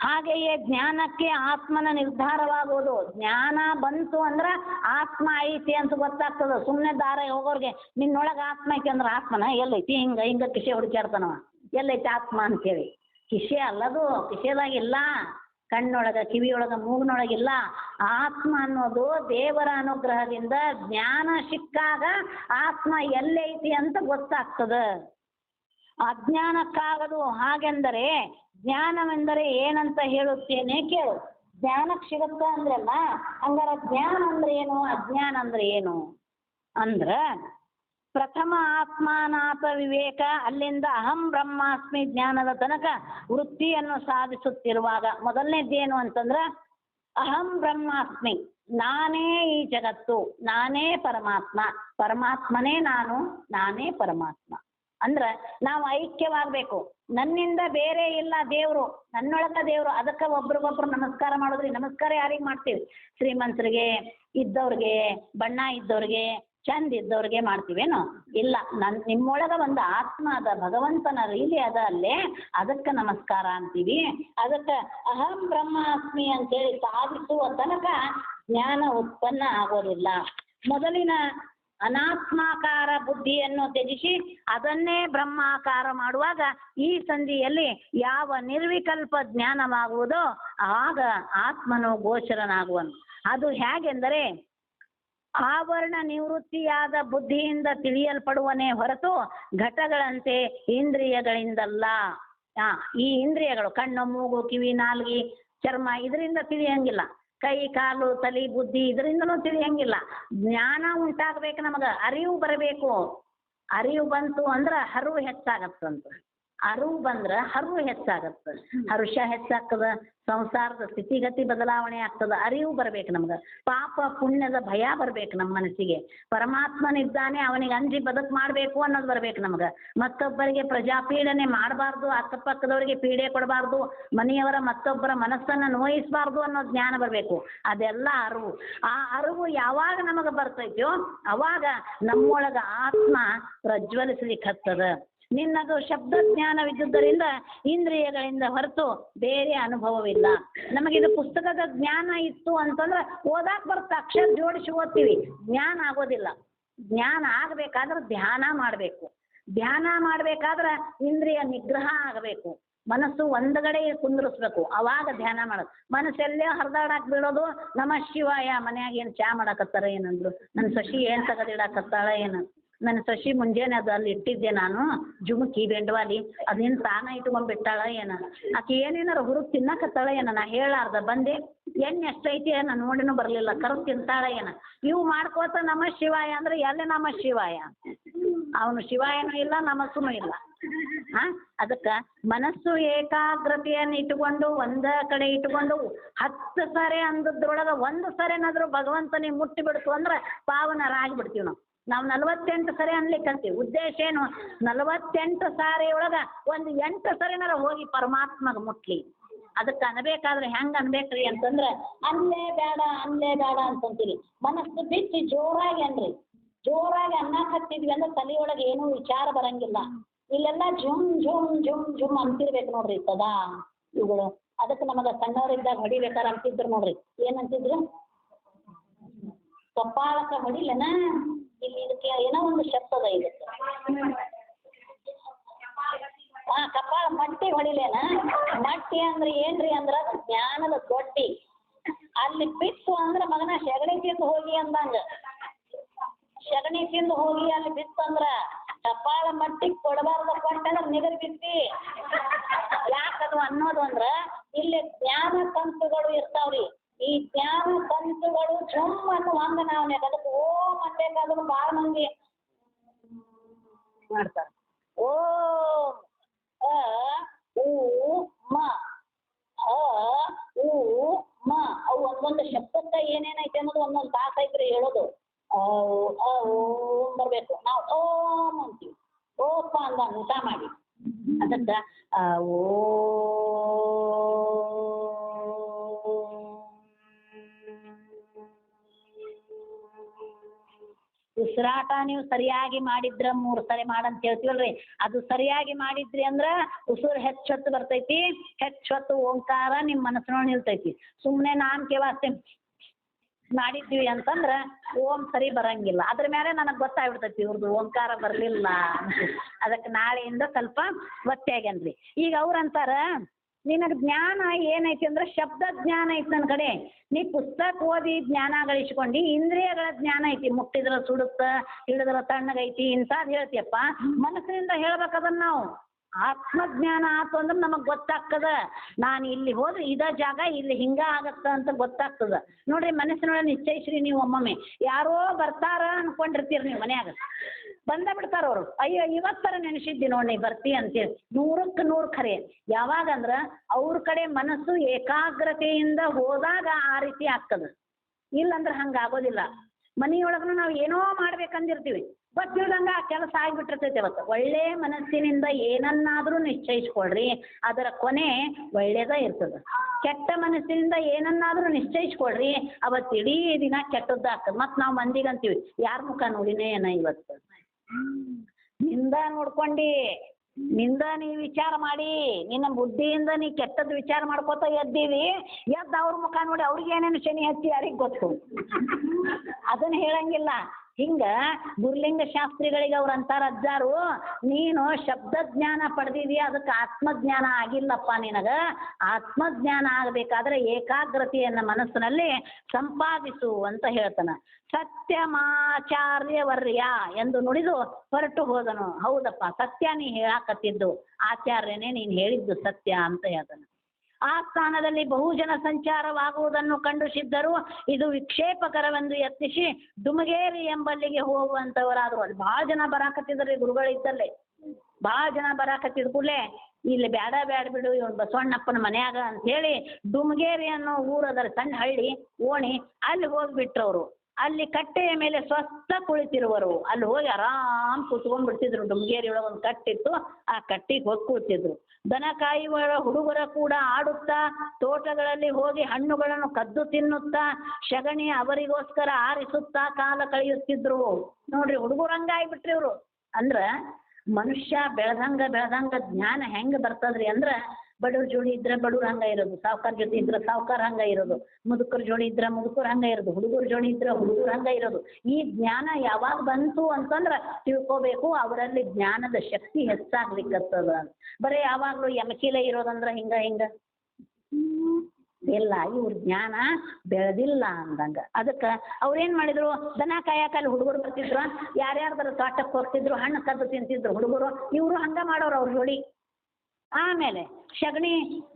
ಹಾಗೆಯೇ ಜ್ಞಾನಕ್ಕೆ ಆತ್ಮನ ನಿರ್ಧಾರವಾಗುವುದು ಜ್ಞಾನ ಬಂತು ಅಂದ್ರೆ ಆತ್ಮ ಐತಿ ಅಂತ ಗೊತ್ತಾಗ್ತದೆ. ಸುಮ್ಮನೆ ದಾರ ಹೋಗೋರಿಗೆ, ನಿನ್ನೊಳಗೆ ಆತ್ಮ ಐತಿ ಅಂದ್ರೆ ಆತ್ಮನ ಎಲ್ಲೈತಿ, ಹಿಂಗ ಹಿಂಗ ಕಿಸೆ ಹುಡುಕ್ಯಾಡ್ತಾನವ. ಎಲ್ಲೈತಿ ಆತ್ಮ ಅಂತೇಳಿ. ಕಿಸೆ ಅಲ್ಲದು, ಕಿಶೆದಾಗ ಇಲ್ಲ, ಕಣ್ಣೊಳಗ, ಕಿವಿಯೊಳಗ ಮೂಗಿನೊಳಗಿಲ್ಲ ಆತ್ಮ ಅನ್ನೋದು ದೇವರ ಅನುಗ್ರಹದಿಂದ ಜ್ಞಾನ ಸಿಕ್ಕಾಗ ಆತ್ಮ ಎಲ್ಲೈತಿ ಅಂತ ಗೊತ್ತಾಗ್ತದ. ಅಜ್ಞಾನಕ್ಕಾಗದು ಹಾಗೆಂದರೆ ಜ್ಞಾನವೆಂದರೆ ಏನಂತ ಹೇಳುತ್ತೇನೆ ಕೇಳು. ಜ್ಞಾನಕ್ಕೆ ಸಿಗುತ್ತ ಅಂದ್ರಲ್ಲ ಹಂಗಾರ ಜ್ಞಾನ ಅಂದ್ರೆ ಏನು? ಅಜ್ಞಾನ ಅಂದ್ರೆ ಏನು? ಅಂದ್ರ ಪ್ರಥಮ ಆತ್ಮಾನಾಥ ವಿವೇಕ, ಅಲ್ಲಿಂದ ಅಹಂ ಬ್ರಹ್ಮಾಸ್ಮಿ ಜ್ಞಾನದ ತನಕ ವೃತ್ತಿಯನ್ನು ಸಾಧಿಸುತ್ತಿರುವಾಗ ಮೊದಲನೇದೇನು ಅಂತಂದ್ರ ಅಹಂ ಬ್ರಹ್ಮಾಸ್ಮಿ, ನಾನೇ ಈ ಜಗತ್ತು, ನಾನೇ ಪರಮಾತ್ಮ, ಪರಮಾತ್ಮನೇ ನಾನು, ನಾನೇ ಪರಮಾತ್ಮ. ಅಂದ್ರೆ ನಾವು ಐಕ್ಯವಾಗಬೇಕು. ನನ್ನಿಂದ ಬೇರೆ ಇಲ್ಲ ದೇವರು, ನನ್ನೊಳಗ ದೇವರು, ಅದಕ್ಕೆ ಒಬ್ರಿಗೊಬ್ರು ನಮಸ್ಕಾರ ಮಾಡೋದ್ರಿ, ನಮಸ್ಕಾರ ಯಾರಿಗೆ ಮಾಡ್ತೀವಿ? ಶ್ರೀಮಂತರಿಗೆ ಇದ್ದವ್ರಿಗೆ, ಬಣ್ಣ ಇದ್ದವ್ರಿಗೆ, ಚಂದ ಇದ್ದವ್ರಿಗೆ ಮಾಡ್ತೀವೇನು? ಇಲ್ಲ, ನನ್, ನಿಮ್ಮೊಳಗ ಒಂದು ಆತ್ಮ ಅದ, ಭಗವಂತನ ರೀಲಿ ಅದ ಅಲ್ಲೇ, ಅದಕ್ಕೆ ನಮಸ್ಕಾರ ಅಂತೀವಿ. ಅದಕ್ಕೆ ಅಹಂ ಬ್ರಹ್ಮಾಸ್ಮಿ ಅಂತೇಳಿ ಸಾಧಿಸುವ ತನಕ ಜ್ಞಾನ ಉತ್ಪನ್ನ ಆಗೋದಿಲ್ಲ. ಮೊದಲಿನ ಅನಾತ್ಮಾಕಾರ ಬುದ್ಧಿಯನ್ನು ತ್ಯಜಿಸಿ ಅದನ್ನೇ ಬ್ರಹ್ಮಾಕಾರ ಮಾಡುವಾಗ ಈ ಸಂಧಿಯಲ್ಲಿ ಯಾವ ನಿರ್ವಿಕಲ್ಪ ಜ್ಞಾನವಾಗುವುದೋ ಆಗ ಆತ್ಮನು ಗೋಚರನಾಗುವನು. ಅದು ಹೇಗೆಂದರೆ ಆವರಣ ನಿವೃತ್ತಿಯಾದ ಬುದ್ಧಿಯಿಂದ ತಿಳಿಯಲ್ಪಡುವನೇ ಹೊರತು ಘಟಗಳಂತೆ ಇಂದ್ರಿಯಗಳಿಂದಲ್ಲ. ಆ, ಈ ಇಂದ್ರಿಯಗಳು ಕಣ್ಣು, ಮೂಗು, ಕಿವಿ, ನಾಲ್ಗಿ, ಚರ್ಮ ಇದರಿಂದ ತಿಳಿಯಂಗಿಲ್ಲ. ಕೈ, ಕಾಲು, ತಲೆ, ಬುದ್ಧಿ ಇದರಿಂದನೂ ತಿಳಿಯಂಗಿಲ್ಲ. ಜ್ಞಾನ ಉಂಟಾಗ್ಬೇಕು ನಮಗೆ, ಅರಿವು ಬರಬೇಕು. ಅರಿವು ಬಂತು ಅಂದ್ರೆ ಅರಿವು ಹೆಚ್ಚಾಗತ್ತಂತ. ಅರಿವು ಬಂದ್ರೆ ಹರಿವು ಹೆಚ್ಚಾಗತ್ತೆ. ಹರುಷ ಹೆಚ್ಚಾಗ್ತದ ಸಂಸಾರದ ಸ್ಥಿತಿಗತಿ ಬದಲಾವಣೆ ಆಗ್ತದ ಅರಿವು ಬರ್ಬೇಕು ನಮ್ಗೆ. ಪಾಪ ಪುಣ್ಯದ ಭಯ ಬರ್ಬೇಕು ನಮ್ಮ ಮನಸ್ಸಿಗೆ. ಪರಮಾತ್ಮನಿದ್ದಾನೆ ಅವನಿಗೆ ಅಂಜಿ ಬದುಕು ಮಾಡಬೇಕು ಅನ್ನೋದು ಬರ್ಬೇಕು ನಮ್ಗೆ. ಮತ್ತೊಬ್ಬರಿಗೆ ಪ್ರಜಾಪೀಡನೆ ಮಾಡಬಾರ್ದು ಅಕ್ಕಪಕ್ಕದವರಿಗೆ ಪೀಡೆ ಕೊಡಬಾರ್ದು ಮನೆಯವರ ಮತ್ತೊಬ್ಬರ ಮನಸ್ಸನ್ನು ನೋಯಿಸಬಾರ್ದು ಅನ್ನೋ ಜ್ಞಾನ ಬರಬೇಕು. ಅದೆಲ್ಲ ಅರಿವು. ಆ ಅರಿವು ಯಾವಾಗ ನಮಗೆ ಬರ್ತೈತೋ ಅವಾಗ ನಮ್ಮೊಳಗ ಆತ್ಮ ಪ್ರಜ್ವಲಿಸ್ಲಿಕ್ಕೆ ಹತ್ತದ. ನಿನ್ನದು ಶಬ್ದ ಜ್ಞಾನವಿದ್ದುದರಿಂದ ಇಂದ್ರಿಯಗಳಿಂದ ಹೊರತು ಬೇರೆ ಅನುಭವವಿಲ್ಲ. ನಮಗಿದು ಪುಸ್ತಕದ ಜ್ಞಾನ ಇತ್ತು ಅಂತಂದ್ರೆ ಓದಾಕ್ ಬರುತ್ತೆ ಅಕ್ಷರ ಜೋಡಿಸಿ ಓದ್ತೀವಿ. ಜ್ಞಾನ ಆಗೋದಿಲ್ಲ. ಜ್ಞಾನ ಆಗಬೇಕಾದ್ರೆ ಧ್ಯಾನ ಮಾಡಬೇಕು. ಧ್ಯಾನ ಮಾಡಬೇಕಾದ್ರೆ ಇಂದ್ರಿಯ ನಿಗ್ರಹ ಆಗಬೇಕು. ಮನಸ್ಸು ಒಂದಗಡೆ ಕುಂದ್ರಿಸ್ಬೇಕು, ಅವಾಗ ಧ್ಯಾನ ಮಾಡೋದು. ಮನಸ್ಸೆಲ್ಲೇ ಹರಿದಾಡಕ್ ಬೀಳೋದು, ನಮ ಶಿವಾಯ ಮನ್ಯಾಗ ಏನು ಚಾ ಮಾಡಾಕತ್ತಾರ ಏನಂದ್ರು? ನನ್ನ ಸೊಸಿ ಏನು ತೆಗೆದಿಡಾಕತ್ತಾಳ ಏನು? ನನ್ನ ಸೊಸಿ ಮುಂಜಾನೆ ಅದು ಅಲ್ಲಿ ಇಟ್ಟಿದ್ದೆ ನಾನು. ಜುಮುಕಿ, ಬೆಂಡವಾಲಿ ಅದೇನು ತಾನ ಇಟ್ಕೊಂಡ್ ಬಿಟ್ಟಾಳ ಏನ? ಆಕೆ ಏನೇನಾರ ಹುರುಪ್ ತಿನ್ನಕತ್ತಾಳ ಏನ? ನಾ ಹೇಳಾರ್ದ ಬಂದೆ, ಎಣ್ಣೆ ಎಷ್ಟೈತಿ ಏನ? ನೋಡಿನೂ ಬರಲಿಲ್ಲ. ಕರ್ದು ತಿಂತಾಳ ಏನ? ಇವು ಮಾಡ್ಕೋತ ನಮ ಶಿವಾಯ ಅಂದ್ರೆ ಎಲ್ಲಿ ನಮ ಶಿವಾಯ? ಅವನು ಶಿವಾಯನೂ ಇಲ್ಲ, ನಮಸ್ಸುನು ಇಲ್ಲ. ಹಾ ಅದಕ್ಕ ಮನಸ್ಸು ಏಕಾಗ್ರತೆಯನ್ನ ಇಟ್ಟುಕೊಂಡು ಒಂದ ಕಡೆ ಇಟ್ಟುಕೊಂಡು ಹತ್ತು ಸರಿ ಅಂದದ್ರೊಳಗೆ ಒಂದು ಸರಿನಾದ್ರೂ ಭಗವಂತನಿಗೆ ಮುಟ್ಟಿ ಬಿಡ್ತು ಅಂದ್ರೆ ಪಾವನರಾಗಿ ಬಿಡ್ತೀವಿ ನಾವು. ನಾವು ನಲವತ್ತೆಂಟು ಸರಿ ಅನ್ಲಿಕ್ಕೆ ಅಂತೀವಿ. ಉದ್ದೇಶ ಏನು? ನಲವತ್ತೆಂಟು ಸಾರಿ ಒಳಗೆ ಒಂದು ಎಂಟು ಸರಿನಾರ ಹೋಗಿ ಪರಮಾತ್ಮಗೆ ಮುಟ್ಲಿ. ಅದಕ್ಕೆ ಅನ್ಬೇಕಾದ್ರೆ ಹೆಂಗೆ ಅನ್ಬೇಕ್ರಿ ಅಂತಂದ್ರೆ ಅನ್ಲೇ ಬೇಡ ಅನ್ಲೇ ಬೇಡ ಅಂತಂತೀರಿ ಮನಸ್ಸು ಬಿಚ್ಚಿ ಜೋರಾಗಿ ಅನ್ರಿ. ಜೋರಾಗಿ ಅನ್ನ ಕತ್ತಿದ್ವಿ ಅಂದ್ರೆ ತಲೆಯೊಳಗೆ ಏನೂ ವಿಚಾರ ಬರಂಗಿಲ್ಲ. ಇಲ್ಲೆಲ್ಲ ಝುಮ್ ಝುಮ್ ಝುಮ್ ಝುಮ್ ಅಂತಿರ್ಬೇಕು ನೋಡ್ರಿ ಸದಾ ಇವುಗಳು. ಅದಕ್ಕೆ ನಮಗೆ ಸಣ್ಣವರಿದ್ದಾಗ ಹೊಡಿಬೇಕಾರ ಅಂತಿದ್ರು ನೋಡ್ರಿ. ಏನಂತಿದ್ರು? ಕಪಾಳಕ್ಕೆ ಹೊಡಿಲೇನ? ಇಲ್ಲಿ ಇದಕ್ಕೆ ಏನೋ ಒಂದು ಶಬ್ದ ಇದೆ ಹಾ ಕಪಾಳ ಮಟ್ಟಿ ಹೊಡಿಲೇನ ಮಟ್ಟಿ ಅಂದ್ರೆ ಏನ್ರಿ ಅಂದ್ರ ಅದು ಜ್ಞಾನದ ದೊಡ್ಡಿ. ಅಲ್ಲಿ ಬಿತ್ತು ಅಂದ್ರೆ ಮಗನ ಸೆಗಣಿ ತಿಂದು ಹೋಗಿ ಅಂದಂಗ. ಸಗಣಿ ತಿಂದು ಹೋಗಿ ಅಲ್ಲಿ ಬಿತ್ತಂದ್ರ ಕಪಾಳ ಮಟ್ಟಿಗೆ ಕೊಡಬಾರ್ದ ಕೊಟ್ಟಂದ್ರೆ ನಿಗರ್ ಬಿತ್ತಿ ಯಾಕದು ಅನ್ನೋದು ಅಂದ್ರ ಇಲ್ಲಿ ಜ್ಞಾನ ತಂತುಗಳು ಇರ್ತಾವ್ರಿ ಈ ಜ್ಞಾನ ತಂತುಗಳು ಜುಮ್ ಅನ್ನುವಂಗ ನಾವು ಅದಕ್ಕೆ ಓಂ ಅನ್ಬೇಕಾದ್ರು ಭಾಳ ಮಂದಿ ಮಾಡ್ತಾರೆ ಓಂ ಅ ಉ ಮ ಅ ಉ ಮ ಅವು ಒಂದೊಂದು ಶಬ್ದಕ್ಕೆ ಏನೇನೈತೆ ಅನ್ನೋದು ಒಂದೊಂದು ತಾಸು ಐತ್ರಿ ಹೇಳೋದು ಅ ಅ ಓಂ, ಉಸಿರಾಟ ನೀವು ಸರಿಯಾಗಿ ಮಾಡಿದ್ರ ಮೂರು ಸರಿ ಮಾಡಂತ ಹೇಳ್ತೀವಲ್ರಿ. ಅದು ಸರಿಯಾಗಿ ಮಾಡಿದ್ರಿ ಅಂದ್ರ ಉಸಿರು ಹೆಚ್ಚೊತ್ತು ಬರ್ತೈತಿ ಹೆಚ್ಚೊತ್ತು ಓಂಕಾರ ನಿಮ್ಮ ಮನಸ್ಸಿನೊಳಗೆ ನಿಲ್ತೈತಿ. ಸುಮ್ಮನೆ ನಾನ್ ವಾಸ್ತೆ ಮಾಡಿದ್ವಿ ಅಂತಂದ್ರ ಓಂ ಸರಿ ಬರಂಗಿಲ್ಲ. ಅದ್ರ ಮೇಲೆ ನನಗೆ ಗೊತ್ತಾಗ್ಬಿಡ್ತೈತಿ ಇವ್ರದ್ದು ಓಂಕಾರ ಬರಲಿಲ್ಲ. ಅದಕ್ಕೆ ನಾಳೆಯಿಂದ ಸ್ವಲ್ಪ ಒತ್ತಾಗ್ಯಾನ್ರಿ ಈಗ ಅವ್ರು ಅಂತಾರ, ನಿನಗೆ ಜ್ಞಾನ ಏನೈತಿ ಅಂದ್ರೆ ಶಬ್ದ ಜ್ಞಾನ ಐತಿ ನನ್ನ ಕಡೆ. ನೀ ಪುಸ್ತಕ ಓದಿ ಜ್ಞಾನ ಗಳಿಸ್ಕೊಂಡು ಇಂದ್ರಿಯಗಳ ಜ್ಞಾನ ಐತಿ. ಮುಟ್ಟಿದ್ರ ಸುಡುತ್ತ, ಹಿಡಿದ್ರ ತಣ್ಣಗೈತಿ ಇಂಥದ್ದು ಹೇಳ್ತೀಯಪ್ಪ. ಮನಸ್ಸಿನಿಂದ ಹೇಳ್ಬೇಕದನ್ನ ನಾವು. ಆತ್ಮಜ್ಞಾನ ಆತು ಅಂದ್ರೆ ನಮಗೆ ಗೊತ್ತಾಗ್ತದ. ನಾನು ಇಲ್ಲಿ ಹೋದ್ರೆ ಇದ ಜಾಗ ಇಲ್ಲಿ ಹಿಂಗ ಆಗತ್ತ ಅಂತ ಗೊತ್ತಾಗ್ತದ. ನೋಡ್ರಿ ಮನಸ್ಸಿನೊಳಗೆ ನಿಶ್ಚಯಿಸ್ರಿ ನೀವು ಒಮ್ಮೊಮ್ಮೆ. ಯಾರೋ ಬರ್ತಾರ ಅನ್ಕೊಂಡಿರ್ತೀರಿ ನೀವು ಮನ್ಯಾಗ. ಬಂದ ಬಿಡ್ತಾರ ಅವರು. ಅಯ್ಯೋ, ಇವತ್ತರ ನೆನೆಸಿದ್ದಿ ನೋಡಿ ನೀ ಬರ್ತಿ ಅಂತೇಳಿ. ನೂರಕ್ಕೆ ನೂರು ಖರೆ. ಯಾವಾಗ ಅಂದ್ರ ಅವ್ರ ಕಡೆ ಮನಸ್ಸು ಏಕಾಗ್ರತೆಯಿಂದ ಹೋದಾಗ ಆ ರೀತಿ ಆಗ್ತದ. ಇಲ್ಲಂದ್ರೆ ಹಂಗ ಆಗೋದಿಲ್ಲ. ಮನೆಯೊಳಗನು ನಾವು ಏನೋ ಮಾಡ್ಬೇಕಂದಿರ್ತೀವಿ. ಗೊತ್ತಿಲ್ದಂಗ ಆ ಕೆಲಸ ಆಗ್ಬಿಟ್ಟಿರ್ತೈತೆ ಅವತ್ತು ಒಳ್ಳೆ ಮನಸ್ಸಿನಿಂದ ಏನನ್ನಾದರೂ ನಿಶ್ಚಯಿಸ್ಕೊಳ್ರಿ. ಅದರ ಕೊನೆ ಒಳ್ಳೇದ ಇರ್ತದೆ. ಕೆಟ್ಟ ಮನಸ್ಸಿನಿಂದ ಏನನ್ನಾದರೂ ನಿಶ್ಚಯಿಸ್ಕೊಳ್ರಿ. ಅವತ್ತು ಇಡೀ ದಿನ ಕೆಟ್ಟದ್ದು ಆಗ್ತದೆ. ಮತ್ತು ನಾವು ಮಂದಿಗೆ ಅಂತೀವಿ, ಯಾರ ಮುಖ ನೋಡಿನೇ ಏನ ಇವತ್ತು? ನಿಂದ ನೋಡ್ಕೊಂಡು. ನಿಂದ ನೀ ವಿಚಾರ ಮಾಡಿ. ನಿನ್ನ ಬುದ್ಧಿಯಿಂದ ನೀ ಕೆಟ್ಟದ್ದು ವಿಚಾರ ಮಾಡ್ಕೋತ ಎದ್ದೀವಿ. ಎದ್ದು ಅವ್ರ ಮುಖ ನೋಡಿ ಅವ್ರಿಗೆ ಏನೇನು ಶನಿ ಹಚ್ಚಿ ಯಾರಿಗೆ ಗೊತ್ತು? ಅದನ್ನ ಹೇಳಂಗಿಲ್ಲ. ಹಿಂಗ ಗುರುಲಿಂಗ ಶಾಸ್ತ್ರಿಗಳಿಗೆ ಅವ್ರು ಅಂತಾರ, ಅಜ್ಜಾರು, ನೀನು ಶಬ್ದ ಜ್ಞಾನ ಪಡೆದಿದೀಯ, ಅದಕ್ಕೆ ಆತ್ಮಜ್ಞಾನ ಆಗಿಲ್ಲಪ್ಪ ನಿನಗ. ಆತ್ಮಜ್ಞಾನ ಆಗಬೇಕಾದ್ರೆ ಏಕಾಗ್ರತೆಯನ್ನ ಮನಸ್ಸಿನಲ್ಲಿ ಸಂಪಾದಿಸು ಅಂತ ಹೇಳ್ತಾನ. ಸತ್ಯಮಾಚಾರ್ಯವರ್ಯ ಎಂದು ನುಡಿದು ಹೊರಟು ಹೋದನು. ಹೌದಪ್ಪ, ಸತ್ಯ ನೀ ಹೇಳಾಕತ್ತಿದ್ದು. ಆಚಾರ್ಯನೇ ನೀನು ಹೇಳಿದ್ದು ಸತ್ಯ ಅಂತ ಹೇಳ್ತಾನೆ. ಆ ಸ್ಥಾನದಲ್ಲಿ ಬಹುಜನ ಸಂಚಾರವಾಗುವುದನ್ನು ಕಂಡು ಸಿದ್ಧರು, ಇದು ವಿಕ್ಷೇಪಕರವೆಂದು ಯತ್ನಿಸಿ ಡುಮಗೇರಿ ಎಂಬಲ್ಲಿಗೆ ಹೋಗುವಂತವರಾದ್ರು. ಅಲ್ಲಿ ಭಾಳ ಜನ ಬರಾಕತ್ತಿದ್ರಿ ಗುರುಗಳಿದ್ದಲ್ಲೇ ಬಹಳ ಜನ ಬರಾಕತ್ತಿದ ಕೂಡಲೇ ಇಲ್ಲಿ ಬ್ಯಾಡ ಬ್ಯಾಡ ಬಿಡು, ಇವ್ನು ಬಸವಣ್ಣಪ್ಪನ ಮನೆಯಾಗ ಅಂತ ಹೇಳಿ ಡುಮಗೇರಿ ಅನ್ನೋ ಊರದರ ಸಣ್ಣ ಹಳ್ಳಿ ಓಣಿ ಅಲ್ಲಿ ಹೋಗ್ಬಿಟ್ರವ್ರು. ಅವರು ಅಲ್ಲಿ ಕಟ್ಟೆಯ ಮೇಲೆ ಸ್ವಸ್ಥ ಕುಳಿತಿರುವರು. ಅಲ್ಲಿ ಹೋಗಿ ಆರಾಮ್ ಕುತ್ಕೊಂಡ್ಬಿಡ್ತಿದ್ರು ಡುಮ್ಗೇರಿ ಒಳಗೆ ಒಂದು ಕಟ್ಟಿತ್ತು. ಆ ಕಟ್ಟಿಗೆ ಹೋಗಿ ಕೂತಿದ್ರು. ದನ ಕಾಯುವ ಹುಡುಗರ ಕೂಡ ಆಡುತ್ತಾ, ತೋಟಗಳಲ್ಲಿ ಹೋಗಿ ಹಣ್ಣುಗಳನ್ನು ಕದ್ದು ತಿನ್ನುತ್ತಾ ಶಗಣಿ ಅವರಿಗೋಸ್ಕರ ಆರಿಸುತ್ತಾ ಕಾಲ ಕಳೆಯುತ್ತಿದ್ರು. ನೋಡ್ರಿ, ಹುಡುಗರು ಹಂಗಾಗ್ಬಿಟ್ರಿ ಇವರು. ಅಂದ್ರ ಮನುಷ್ಯ ಬೆಳೆದಂಗ ಬೆಳೆದಂಗ ಜ್ಞಾನ ಹೆಂಗ್ ಬರ್ತದ್ರಿ ಅಂದ್ರ ಬಡವ್ರ ಜೋಡಿ ಇದ್ರ ಬಡವ್ರ ಹಂಗ ಇರೋದು, ಸಾವ್ಕಾರ ಜೊತೆ ಇದ್ರ ಸಾವ್ಕಾರ ಹಂಗ ಇರೋದು, ಮುದುಕರ ಜೋಡಿ ಇದ್ರ ಮುದುಕರು ಹಂಗ ಇರೋದು, ಹುಡುಗರ ಜೋಡಿ ಇದ್ರ ಹುಡುಗರು ಹಂಗ ಇರೋದು. ಈ ಜ್ಞಾನ ಯಾವಾಗ ಬಂತು ಅಂತಂದ್ರ ತಿಳ್ಕೊಬೇಕು, ಅವರಲ್ಲಿ ಜ್ಞಾನದ ಶಕ್ತಿ ಹೆಚ್ಚಾಗ್ಲಿಕ್ಕತ್ತದ. ಬರೇ ಯಾವಾಗ್ಲೂ ಎಮಕಿಲೆ ಇರೋದಂದ್ರ ಹಿಂಗ ಹಿಂಗ. ಇಲ್ಲ, ಇವ್ರ ಜ್ಞಾನ ಬೆಳೆದಿಲ್ಲ ಅಂದಂಗ. ಅದಕ್ಕೆ ಅವ್ರೇನ್ ಮಾಡಿದ್ರು, ದನ ಕಾಯಕಲ್ಲಿ ಹುಡುಗರು ಬರ್ತಿದ್ರು, ಯಾರ್ಯಾರ್ದಾರ ತೋಟಕ್ಕೆ ಹೋಗ್ತಿದ್ರು, ಹಣ್ಣು ಕದ್ದು ತಿಂತಿದ್ರು ಹುಡುಗರು, ಇವರು ಹಂಗ ಮಾಡೋರು ಅವ್ರ ಜೋಡಿ. ಆಮೇಲೆ ಸಗಣಿ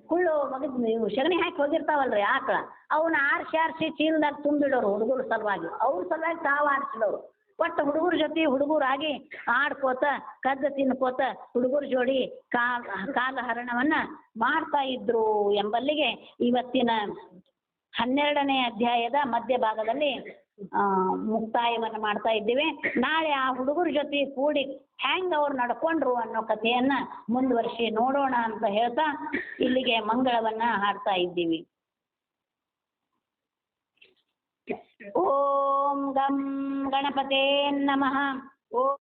ಕುಳ್ಳು ಮಗದ್ ಇವು ಸಗಣಿ ಹಾಕಿ ಹೋಗಿರ್ತಾವಲ್ರಿ ಆಕಳ. ಅವನ್ನ ಆರ್ಸಿ ಆರಿಸಿ ಚೀಲ್ದಾಗ ತುಂಬಿಡೋರು ಹುಡುಗರು ಸಲುವಾಗಿ. ಅವ್ರ ಸಲುವಾಗಿ ತಾವು ಆರಿಸಿಡೋರು ಒಟ್ಟು ಹುಡುಗರ ಜೊತೆ ಹುಡುಗರಾಗಿ ಆಡ್ಕೋತ, ಕದ್ದು ತಿನ್ಕೋತ ಹುಡುಗರ ಜೋಡಿ ಕಾಲ ಹರಣವನ್ನ ಮಾಡ್ತಾ ಇದ್ರು ಎಂಬಲ್ಲಿಗೆ ಇವತ್ತಿನ ಹನ್ನೆರಡನೇ ಅಧ್ಯಾಯದ ಮಧ್ಯಭಾಗದಲ್ಲಿ ಮುಕ್ತಾಯವನ್ನು ಮಾಡ್ತಾ ಇದ್ದೀವಿ. ನಾಳೆ ಆ ಹುಡುಗರ ಜೊತೆ ಕೂಡಿ ಹೆಂಗ್ ಅವ್ರು ನಡ್ಕೊಂಡ್ರು ಅನ್ನೋ ಕಥೆಯನ್ನ ಮುಂದುವರಿಸಿ ನೋಡೋಣ ಅಂತ ಹೇಳ್ತಾ ಇಲ್ಲಿಗೆ ಮಂಗಳವನ್ನ ಹಾಡ್ತಾ ಇದ್ದೀವಿ. ಓಂ ಗಂ ಗಣಪತೇ ನಮಃ. ಓಂ